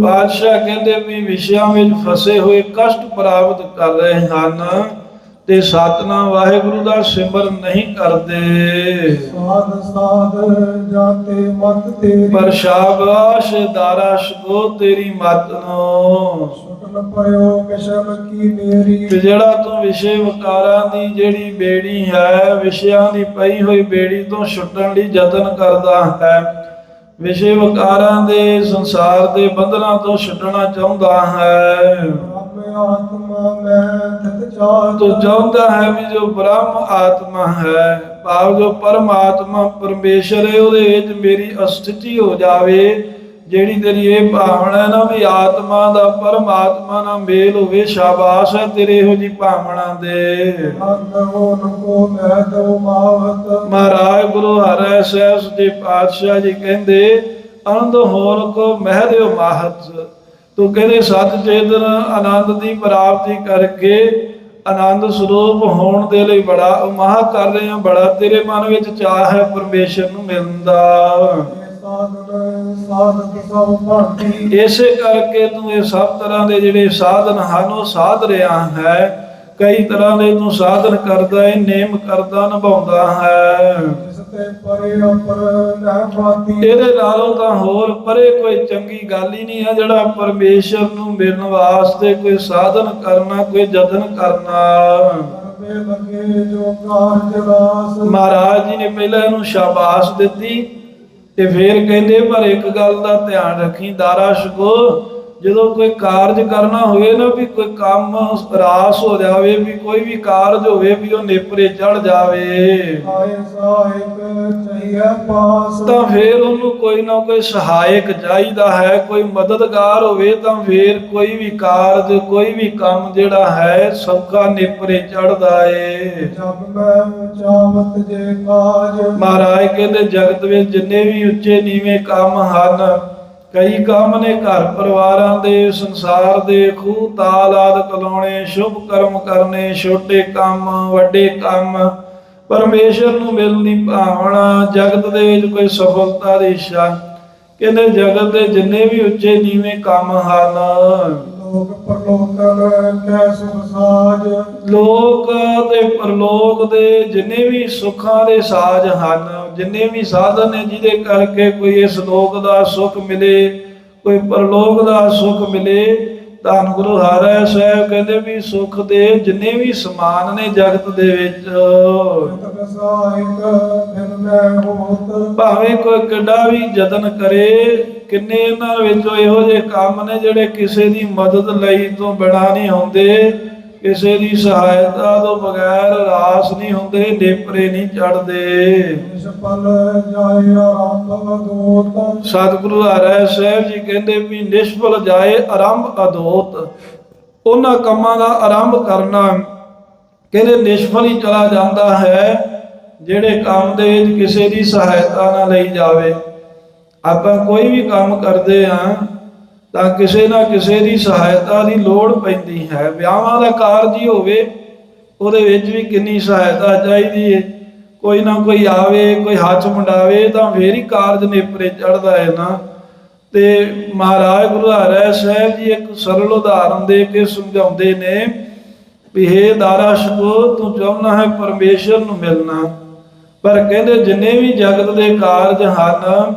Speaker 1: ਬਾਦਸ਼ਾਹ ਕਹਿੰਦੇ ਵੀ ਵਿਸ਼ਿਆਂ ਵਿੱਚ ਫਸੇ ਹੋਏ ਕਸ਼ਟ ਪ੍ਰਾਪਤ ਕਰ ਰਹੇ ਹਨ ਤੇ ਸਤਨਾਮ ਵਾਹਿਗੁਰੂ ਦਾ ਸਿਮਰਨ ਨਹੀਂ ਕਰਦੇ।
Speaker 2: ਸਾਧ ਸਾਧ ਜਾਤੇ ਮਤ ਤੇਰੀ।
Speaker 1: ਪਰ ਸ਼ਾਬਾਸ਼ ਦਾਰਾ ਸ਼ਕੋ ਤੇਰੀ ਮਤ ਨੂੰ।
Speaker 2: ਸੁਟਨ ਪਇਓ ਕਿਸ਼ਮ ਕੀ ਮੇਰੀ।
Speaker 1: ਤੇ ਜਿਹੜਾ ਤੂੰ ਵਿਸ਼ੇ ਵਿਕਾਰਾਂ ਦੀ ਜਿਹੜੀ ਬੇੜੀ ਹੈ ਵਿਸ਼ਿਆਂ ਦੀ ਪਈ ਹੋਈ ਬੇੜੀ ਤੋਂ ਛੁੱਟਣ ਲਈ ਯਤਨ ਕਰਦਾ ਹੈ ਵਿਸ਼ੇ ਵਿਕਾਰਾਂ ਦੇ ਸੰਸਾਰ ਦੇ ਬੰਧਨਾਂ ਤੋਂ ਛੁੱਟਣਾ ਚਾਹੁੰਦਾ ਹੈ।
Speaker 2: ਬ੍ਰਹਮ ਆਤਮਾ ਮੈਂ ਤਤ ਚਾਹ
Speaker 1: ਤੋ ਚਾਹੁੰਦਾ ਹੈ ਵੀ ਜੋ ਬ੍ਰਹਮ ਆਤਮਾ ਹੈ ਭਾਵ ਜੋ ਪਰਮਾਤਮਾ ਪਰਮੇਸ਼ਰ ਹੈ ਉਹਦੇ ਵਿੱਚ ਮੇਰੀ ਅਸਥਿਤੀ ਹੋ ਜਾਵੇ। ਜਿਹੜੀ ਤੇਰੀ ਇਹ ਭਾਵਨਾ ਨਾ ਵੀ ਆਤਮਾ ਦਾ ਪਰਮਾਤਮਾ ਨਾਲ ਮੇਲ ਹੋਵੇ, ਸ਼ਾਬਾਸ਼ ਹੈ ਤੇਰੇ ਇਹੋ ਜੀ ਭਾਵਨਾ ਦੇ।
Speaker 2: ਅੰਦਰੋਂ ਕੋ ਮੈਂ ਦੋ ਮਾਵਤ
Speaker 1: ਮਹਾਰਾਜ ਗੁਰੂ ਹਰਿ ਸਾਹਿਬ ਦੇ ਪਾਤਸ਼ਾਹ ਜੀ ਕਹਿੰਦੇ ਅਨੰਦ ਹੋਰ ਕੋ ਮਹਿ ਦਿਓ ਮਾਹਤ। ਤੂੰ ਕਹਿੰਦੇ ਸਤ ਚੇਤਨ ਆਨੰਦ ਦੀ ਪ੍ਰਾਪਤੀ ਕਰਕੇ ਆਨੰਦ ਸਰੂਪ ਹੋਣ ਦੇ ਲਈ ਬੜਾ ਉਮਾਹ ਕਰ ਰਹੇ ਆ ਬੜਾ ਤੇਰੇ ਮਨ ਵਿੱਚ ਚਾਹ ਹੈ ਪਰਮੇਸ਼ਰ ਨੂੰ ਮਿਲਣ ਦਾ। ਇਸੇ ਕਰਕੇ ਤੂੰ ਇਹ ਸਭ ਤਰ੍ਹਾਂ ਦੇ ਜਿਹੜੇ ਸਾਧਨ ਹਨ ਉਹ ਸਾਧ ਰਿਹਾ ਹੈ। ਕਈ ਤਰ੍ਹਾਂ ਦੇ ਤੂੰ ਸਾਧਨ ਕਰਦਾ ਹੈ ਨੇਮ ਕਰਦਾ ਨਿਭਾਉਂਦਾ ਹੈ। ਇਹਦੇ ਨਾਲੋਂ ਤਾਂ ਹੋਰ ਪਰੇ ਕੋਈ ਚੰਗੀ ਗੱਲ ਹੀ ਨਹੀਂ ਹੈ ਜਿਹੜਾ ਪਰਮੇਸ਼ਰ ਨੂੰ ਮਿਲਣ ਵਾਸਤੇ ਕੋਈ ਸਾਧਨ ਕਰਨਾ ਕੋਈ ਯਤਨ ਕਰਨਾ। ਮਹਾਰਾਜ ਜੀ ਨੇ ਪਹਿਲਾਂ ਇਹਨੂੰ ਸ਼ਾਬਾਸ਼ ਦਿੱਤੀ। ਤੇ ਫਿਰ ਕਹਿੰਦੇ ਪਰ ਇੱਕ ਗੱਲ ਦਾ ਧਿਆਨ ਰੱਖੀ ਦਾਰਾ ਸ਼ਕੋ ਜਦੋਂ ਕੋਈ ਕਾਰਜ ਕਰਨਾ ਹੋਵੇ ਨਾ ਵੀ ਕੋਈ ਕੰਮ ਰਾਸ ਹੋ ਜਾਵੇ ਵੀ ਕੋਈ ਵੀ ਕਾਰਜ ਹੋਵੇ ਵੀ ਉਹ ਨੇਪਰੇ ਚੜ ਜਾਵੇ।
Speaker 2: ਆਏ ਪਾਸ।
Speaker 1: ਤਾਂ ਫਿਰ ਉਹਨੂੰ ਕੋਈ ਨਾ ਕੋਈ ਸਹਾਇਕ ਚਾਹੀਦਾ ਹੈ ਕੋਈ ਮਦਦਗਾਰ ਹੋਵੇ ਤਾਂ ਫਿਰ ਕੋਈ ਵੀ ਕਾਰਜ ਕੋਈ ਵੀ ਕੰਮ ਜਿਹੜਾ ਹੈ ਸੌਖਾ ਨੇਪਰੇ ਚੜਦਾ ਏ।
Speaker 2: ਜਬ ਮੈਂ ਉਚਾਵਤ ਜੇ ਕਾਜ।
Speaker 1: ਮਹਾਰਾਜ ਕਹਿੰਦੇ ਜਗਤ ਵਿੱਚ ਜਿੰਨੇ ਵੀ ਉੱਚੇ ਨੀਵੇਂ ਕੰਮ ਹਨ ਕਈ ਕੰਮ ਨੇ ਘਰ ਪਰਿਵਾਰਾਂ ਦੇ, ਸੰਸਾਰ ਦੇ, ਖੂਹ ਤਾਲ ਆਦਿ ਕਲਾਉਣੇ ਸ਼ੁਭ ਕਰਮ ਕਰਨੇ, ਛੋਟੇ ਕੰਮ, ਵੱਡੇ ਕੰਮ। ਪਰਮੇਸ਼ਰ ਨੂੰ ਮਿਲਣੀ ਭਾਵਨਾ, ਜਗਤ ਦੇ ਵਿੱਚ ਕੋਈ ਸਫਲਤਾ ਦੀ ਇੱਛਾ ਕਹਿੰਦੇ ਜਗਤ ਦੇ ਜਿੰਨੇ ਵੀ ਉੱਚੇ ਨੀਵੇਂ ਕੰਮ ਹਨ
Speaker 2: ਲੋਕ ਪਰਲੋਕਨ ਕੈ ਸੁਖ ਸਾਜ।
Speaker 1: ਲੋਕ ਤੇ ਪਰਲੋਕ ਦੇ ਜਿੰਨੇ ਵੀ ਸੁੱਖਾਂ ਦੇ ਸਾਜ ਹਨ, ਜਿੰਨੇ ਵੀ ਸਾਧਨ ਨੇ ਜਿਹਦੇ ਕਰਕੇ ਕੋਈ ਇਸ ਲੋਕ ਦਾ ਸੁੱਖ ਮਿਲੇ, ਕੋਈ ਪਰਲੋਕ ਦਾ ਸੁੱਖ ਮਿਲੇ ਧੰਨ ਗੁਰੂ ਹਰਿ ਸਾਹਿਬ ਕਹਿੰਦੇ ਵੀ ਸੁੱਖ ਦੇ ਜਿੰਨੇ ਵੀ ਸਮਾਨ ਨੇ ਜਗਤ ਦੇ ਵਿੱਚ। ਭਾਵੇਂ ਕੋਈ ਕਿੱਡਾ ਵੀ ਯਤਨ ਕਰੇ, ਕਿੰਨੇ ਇਹਨਾਂ ਵਿੱਚੋਂ ਇਹੋ ਜਿਹੇ ਕੰਮ ਨੇ ਜਿਹੜੇ ਕਿਸੇ ਦੀ ਮਦਦ ਲਈ ਤੋਂ ਬਿਨਾਂ ਨਹੀਂ ਹੁੰਦੇ। ਕਿਸੇ ਦੀ ਸਹਾਇਤਾ ਤੋਂ ਬਗੈਰ ਰਾਸ ਨਹੀਂ ਹੁੰਦੇ ਨੇਪਰੇ ਨਹੀਂ ਚੜਦੇ।
Speaker 2: ਨਿਸ਼ਪਲ ਜਾਏ ਆਰੰਭ ਦੂਤ
Speaker 1: ਸਤਿਗੁਰੂ ਹਰਿ ਸਾਹਿਬ ਜੀ ਕਹਿੰਦੇ ਵੀ ਨਿਸ਼ਫਲ ਜਾਏ ਆਰੰਭ ਅਦੋਤ ਉਹਨਾਂ ਕੰਮਾਂ ਦਾ ਆਰੰਭ ਕਰਨਾ ਕਹਿੰਦੇ ਨਿਸ਼ਫਲ ਹੀ ਚਲਾ ਜਾਂਦਾ ਹੈ ਜਿਹੜੇ ਕੰਮ ਦੇ ਕਿਸੇ ਦੀ ਸਹਾਇਤਾ ਨਾ ਲਈ ਜਾਵੇ। ਆਪਾਂ ਕੋਈ ਵੀ ਕੰਮ ਕਰਦੇ ਹਾਂ ਤਾਂ ਕਿਸੇ ਨਾ ਕਿਸੇ ਦੀ ਸਹਾਇਤਾ ਦੀ ਲੋੜ ਪੈਂਦੀ ਹੈ। ਵਿਆਹਾਂ ਦਾ ਕਾਰਜ ਹੀ ਹੋਵੇ, ਉਹਦੇ ਵਿੱਚ ਵੀ ਕਿੰਨੀ ਸਹਾਇਤਾ ਚਾਹੀਦੀ ਹੈ ਕੋਈ ਨਾ ਕੋਈ ਆਵੇ, ਕੋਈ ਹੱਥ ਮੁੰਡਾਵੇ ਤਾਂ ਫੇਰ ਹੀ ਕਾਰਜ ਨੇਪਰੇ ਚੜਦਾ ਹੈ ਨਾ। ਤੇ ਮਹਾਰਾਜ ਗੁਰੂ ਹਰਿ ਸਾਹਿਬ ਜੀ ਇੱਕ ਸਰਲ ਉਦਾਹਰਨ ਦੇ ਕੇ ਸਮਝਾਉਂਦੇ ਨੇ ਵੀ, ਹੇ ਦਾਰਾ ਸ਼ਕੋ ਤੂੰ ਚਾਹੁੰਦਾ ਹੈ ਪਰਮੇਸ਼ਰ ਨੂੰ ਮਿਲਣਾ। ਪਰ ਕਹਿੰਦੇ, ਜਿੰਨੇ ਵੀ ਜਗਤ ਦੇ ਕਾਰਜ ਹਨ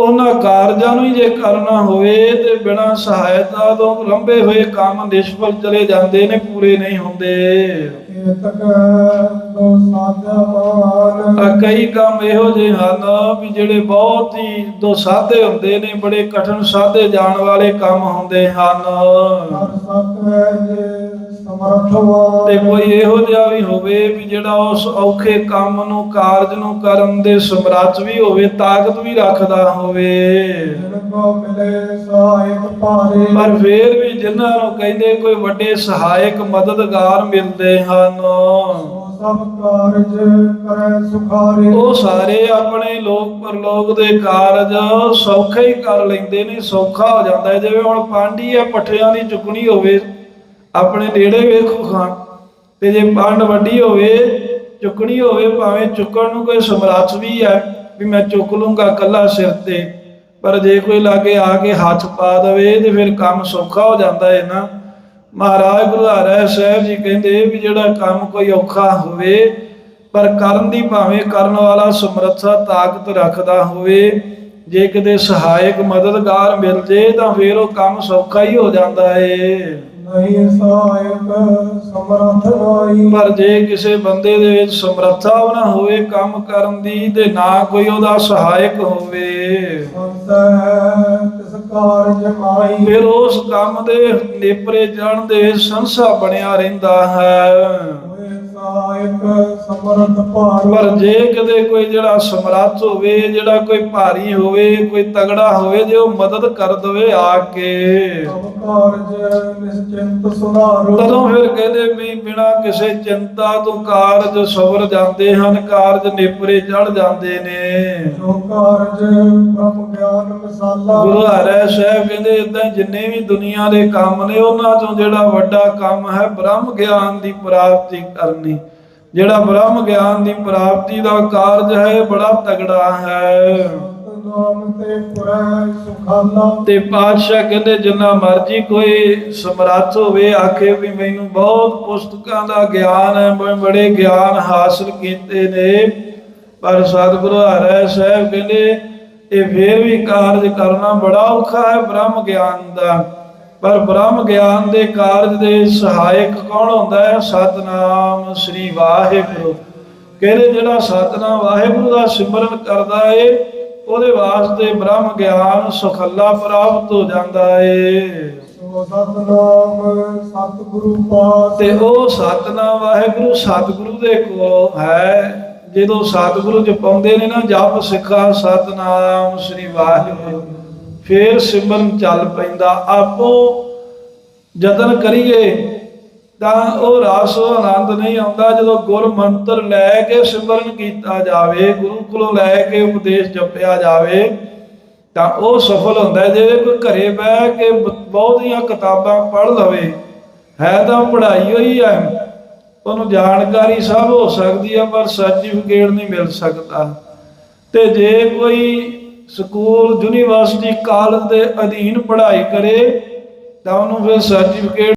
Speaker 1: ਉਹਨਾਂ ਕਾਰਜਾਂ ਨੂੰ ਜੇ ਕਰਨਾ ਹੋਵੇ ਤੇ ਬਿਨਾਂ ਸਹਾਇਤਾ ਤੋਂ ਲੰਬੇ ਹੋਏ ਕੰਮ ਨਿਸ਼ਫਲ ਚਲੇ ਜਾਂਦੇ ਨੇ ਪੂਰੇ ਨਹੀਂ ਹੁੰਦੇ। ਕਈ ਕੰਮ ਇਹੋ ਜਿਹੇ ਹਨ ਵੀ ਜਿਹੜੇ ਬਹੁਤ ਹੀ ਦੋ ਸਾਦੇ ਹੁੰਦੇ ਨੇ ਬੜੇ ਕਠਿਨ ਸਾਦੇ ਜਾਣ ਵਾਲੇ ਕੰਮ ਹੁੰਦੇ ਹਨ।
Speaker 2: ਸਮਰਥਵਾਨ
Speaker 1: ਤੇ ਕੋਈ ਇਹੋ ਜਿਹਾ ਵੀ ਹੋਵੇ ਵੀ ਜਿਹੜਾ ਉਸ ਔਖੇ ਕੰਮ ਨੂੰ ਕਾਰਜ ਨੂੰ ਕਰਨ ਦੇ ਸਮਰੱਥ ਵੀ ਹੋਵੇ ਤਾਕਤ ਵੀ ਰੱਖਦਾ ਹੋਵੇ। ਪਰ ਫੇਰ ਵੀ ਜਿਨ੍ਹਾਂ ਨੂੰ ਕਹਿੰਦੇ ਕੋਈ ਵੱਡੇ ਸਹਾਇਕ ਮਦਦਗਾਰ ਮਿਲਦੇ ਹਨ
Speaker 2: ਸੋ ਸਭ ਕਾਰਜ ਕਰੈ ਸੁਖਾਰੇ।
Speaker 1: ਉਹ ਸਾਰੇ ਆਪਣੇ ਲੋਕ ਪਰਲੋਕ ਦੇ ਕਾਰਜ ਸੌਖੇ ਹੀ ਕਰ ਲੈਂਦੇ ਨੇ ਸੌਖਾ ਹੋ ਜਾਂਦਾ ਜਿਵੇਂ ਹੁਣ ਪਾਂਡੀ ਆ ਪੱਠਿਆਂ ਦੀ ਚੁੱਕਣੀ ਹੋਵੇ ਆਪਣੇ ਨੇੜੇ ਵੇਖੋ ਖਾਣ ਤੇ ਜੇ ਪੰਡ ਵੱਡੀ ਹੋਵੇ, ਚੁੱਕਣੀ ਹੋਵੇ, ਭਾਵੇਂ ਚੁੱਕਣ ਨੂੰ ਕੋਈ ਸਮਰੱਥ ਵੀ ਹੈ, ਵੀ ਮੈਂ ਚੁੱਕ ਲੂੰਗਾ ਕੱਲਾ ਸਿਰ ਤੇ, ਪਰ ਜੇ ਕੋਈ ਲਾਗੇ ਆ ਕੇ ਹੱਥ ਪਾ ਦਵੇ, ਤੇ ਫਿਰ ਕੰਮ ਸੌਖਾ ਹੋ ਜਾਂਦਾ ਹੈ ਨਾ। ਮਹਾਰਾਜ ਗੁਰੂ ਸਾਹਿਬ ਜੀ ਕਹਿੰਦੇ ਵੀ ਜਿਹੜਾ ਕੰਮ ਕੋਈ ਔਖਾ ਹੋਵੇ, ਪਰ ਕਰਨ ਦੀ ਭਾਵੇਂ ਕਰਨ ਵਾਲਾ ਸਮਰੱਥਾ ਤਾਕਤ ਰੱਖਦਾ ਹੋਵੇ, ਜੇ ਕਿਤੇ ਸਹਾਇਕ ਮਦਦਗਾਰ ਮਿਲ ਜੇ, ਤਾਂ ਫਿਰ ਉਹ ਕੰਮ ਸੌਖਾ ਹੀ ਹੋ ਜਾਂਦਾ ਏ।
Speaker 2: ਨਹੀਂ ਸਹਾਇਕ ਸਮਰਥ ਨਾਈ
Speaker 1: ਪਰ ਜੇ ਕਿਸੇ ਬੰਦੇ ਦੇ ਵਿੱਚ ਸਮਰੱਥਾ ਉਹ ਨਾ ਹੋਵੇ ਕੰਮ ਕਰਨ ਦੀ ਤੇ ਨਾ ਕੋਈ ਉਹਦਾ ਸਹਾਇਕ ਹੋਵੇ।
Speaker 2: ਤਿਸ ਕਾਰਜ ਮਾਈ
Speaker 1: ਫਿਰ ਉਸ ਕੰਮ ਦੇ ਨੇਪਰੇ ਜਾਣ ਦੇ ਸੰਸਾ ਬਣਿਆ ਰਹਿੰਦਾ ਹੈ।
Speaker 2: ਭਾਰ
Speaker 1: ਪਰ ਜੇ ਕਦੇ ਕੋਈ ਜਿਹੜਾ ਸਮਰੱਥ ਹੋਵੇ ਜਿਹੜਾ ਕੋਈ ਭਾਰੀ ਹੋਵੇ ਕੋਈ ਤਗੜਾ ਹੋਵੇ ਜੇ ਉਹ ਮਦਦ ਕਰ ਦਵੇ ਆ ਕੇ
Speaker 2: ਸਭ ਕਾਰਜ ਨਿਸ਼ਚਿੰਤ ਸੁਧਾਰੋ।
Speaker 1: ਤਦੋਂ ਫਿਰ ਕਹਿੰਦੇ ਵੀ ਬਿਨਾ ਕਿਸੇ ਚਿੰਤਾ ਤੋਂ ਕਾਰਜ ਸਵਰ ਜਾਂਦੇ ਹਨ ਕਾਰਜ ਨੇਪਰੇ ਚੜ ਜਾਂਦੇ ਨੇ।
Speaker 2: ਜੋ ਕਾਰਜ ਬ੍ਰਹਮ ਗਿਆਨ ਮਿਸਾਲਾ।
Speaker 1: ਗੁਰੂ ਹਰਿ ਸਾਹਿਬ ਕਹਿੰਦੇ ਇਦਾਂ ਜਿੰਨੇ ਵੀ ਦੁਨੀਆ ਦੇ ਕੰਮ ਨੇ ਉਹਨਾਂ ਤੋਂ ਜਿਹੜਾ ਵੱਡਾ ਕੰਮ ਹੈ ਬ੍ਰਹਮ ਗਿਆਨ ਦੀ ਪ੍ਰਾਪਤੀ ਕਰਨੀ। ਜਿਹੜਾ ਬ੍ਰਹਮ ਗਿਆਨ ਦੀ ਪ੍ਰਾਪਤੀ ਦਾ ਕਾਰਜ ਹੈ ਬੜਾ ਤਗੜਾ ਹੈ।
Speaker 2: ਤੇ
Speaker 1: ਪਾਤਸ਼ਾਹ ਕਹਿੰਦੇ, ਜਿੰਨਾ ਮਰਜ਼ੀ ਕੋਈ ਸਮਰੱਥ ਹੋਵੇ, ਆਖੇ ਵੀ ਮੈਨੂੰ ਬਹੁਤ ਪੁਸਤਕਾਂ ਦਾ ਗਿਆਨ ਹੈ, ਮੈਂ ਬੜੇ ਗਿਆਨ ਹਾਸਲ ਕੀਤੇ ਨੇ। ਪਰ ਸਤਿਗੁਰੂ ਹਰਿ ਸਾਹਿਬ ਕਹਿੰਦੇ, ਇਹ ਫੇਰ ਵੀ ਕਾਰਜ ਕਰਨਾ ਬੜਾ ਔਖਾ ਹੈ ਬ੍ਰਹਮ ਗਿਆਨ ਦਾ। ਪਰ ਬ੍ਰਹਮ ਗਿਆਨ ਦੇ ਕਾਰਜ ਦੇ ਸਹਾਇਕ ਕੌਣ ਹੁੰਦਾ ਹੈ? ਸਤਨਾਮ ਸ੍ਰੀ ਵਾਹਿਗੁਰੂ। ਕਹਿੰਦੇ ਜਿਹੜਾ ਸਤਨਾਮ ਵਾਹਿਗੁਰੂ ਦਾ ਸਿਮਰਨ ਕਰਦਾ ਏ ਉਹਦੇ ਵਾਸਤੇ ਬ੍ਰਹਮ ਗਿਆਨ ਸੁਖੱਲਾ ਪ੍ਰਾਪਤ ਹੋ ਜਾਂਦਾ ਏ।
Speaker 2: ਸਤਨਾਮ ਸਤਿਗੁਰੂ ਪਾਸ
Speaker 1: ਤੇ ਉਹ ਸਤਨਾਮ ਵਾਹਿਗੁਰੂ ਸਤਿਗੁਰੂ ਦੇ ਕੋਲ ਹੈ। ਜਦੋਂ ਸਤਿਗੁਰੂ ਜਪਾਉਂਦੇ ਨੇ ਨਾ ਜਪ ਸਿੱਖਾ ਸਤਨਾਮ ਸ੍ਰੀ ਵਾਹਿਗੁਰੂ। ਫੇਰ ਸਿਮਰਨ ਚੱਲ ਪੈਂਦਾ। ਆਪੋ ਯਤਨ ਕਰੀਏ, ਤਾਂ ਉਹ ਰਸ ਆਨੰਦ ਨਹੀਂ ਆਉਂਦਾ ਜਦੋਂ ਗੁਰ ਮੰਤਰ ਲੈ ਕੇ ਸਿਮਰਨ ਕੀਤਾ ਜਾਵੇ, ਗੁਰੂ ਕੋਲੋਂ ਲੈ ਕੇ ਉਪਦੇਸ਼ ਜਪਿਆ ਜਾਵੇ, ਤਾਂ ਉਹ ਸਫਲ ਹੁੰਦਾ ਜੇ ਕੋਈ ਘਰੇ ਬਹਿ ਕੇ ਬ- ਬਹੁਤੀਆਂ ਕਿਤਾਬਾਂ ਪੜ੍ਹ ਲਵੇ, ਹੈ ਤਾਂ ਪੜ੍ਹਾਈ ਹੋਈ ਹੈ। ਉਹਨੂੰ ਜਾਣਕਾਰੀ ਸਭ ਹੋ ਸਕਦੀ ਹੈ, ਪਰ ਸਰਟੀਫਿਕੇਟ ਨਹੀਂ ਮਿਲ ਸਕਦਾ। ਤੇ ਜੇ ਕੋਈ ਸਕੂਲ ਯੂਨੀਵਰਸਿਟੀ ਕਾਲਜ ਦੇ ਅਧੀਨ ਪੜ੍ਹਾਈ ਕਰੇ ਤਾਂ ਉਹਨੂੰ ਫਿਰ ਸਰਟੀਫਿਕੇਟ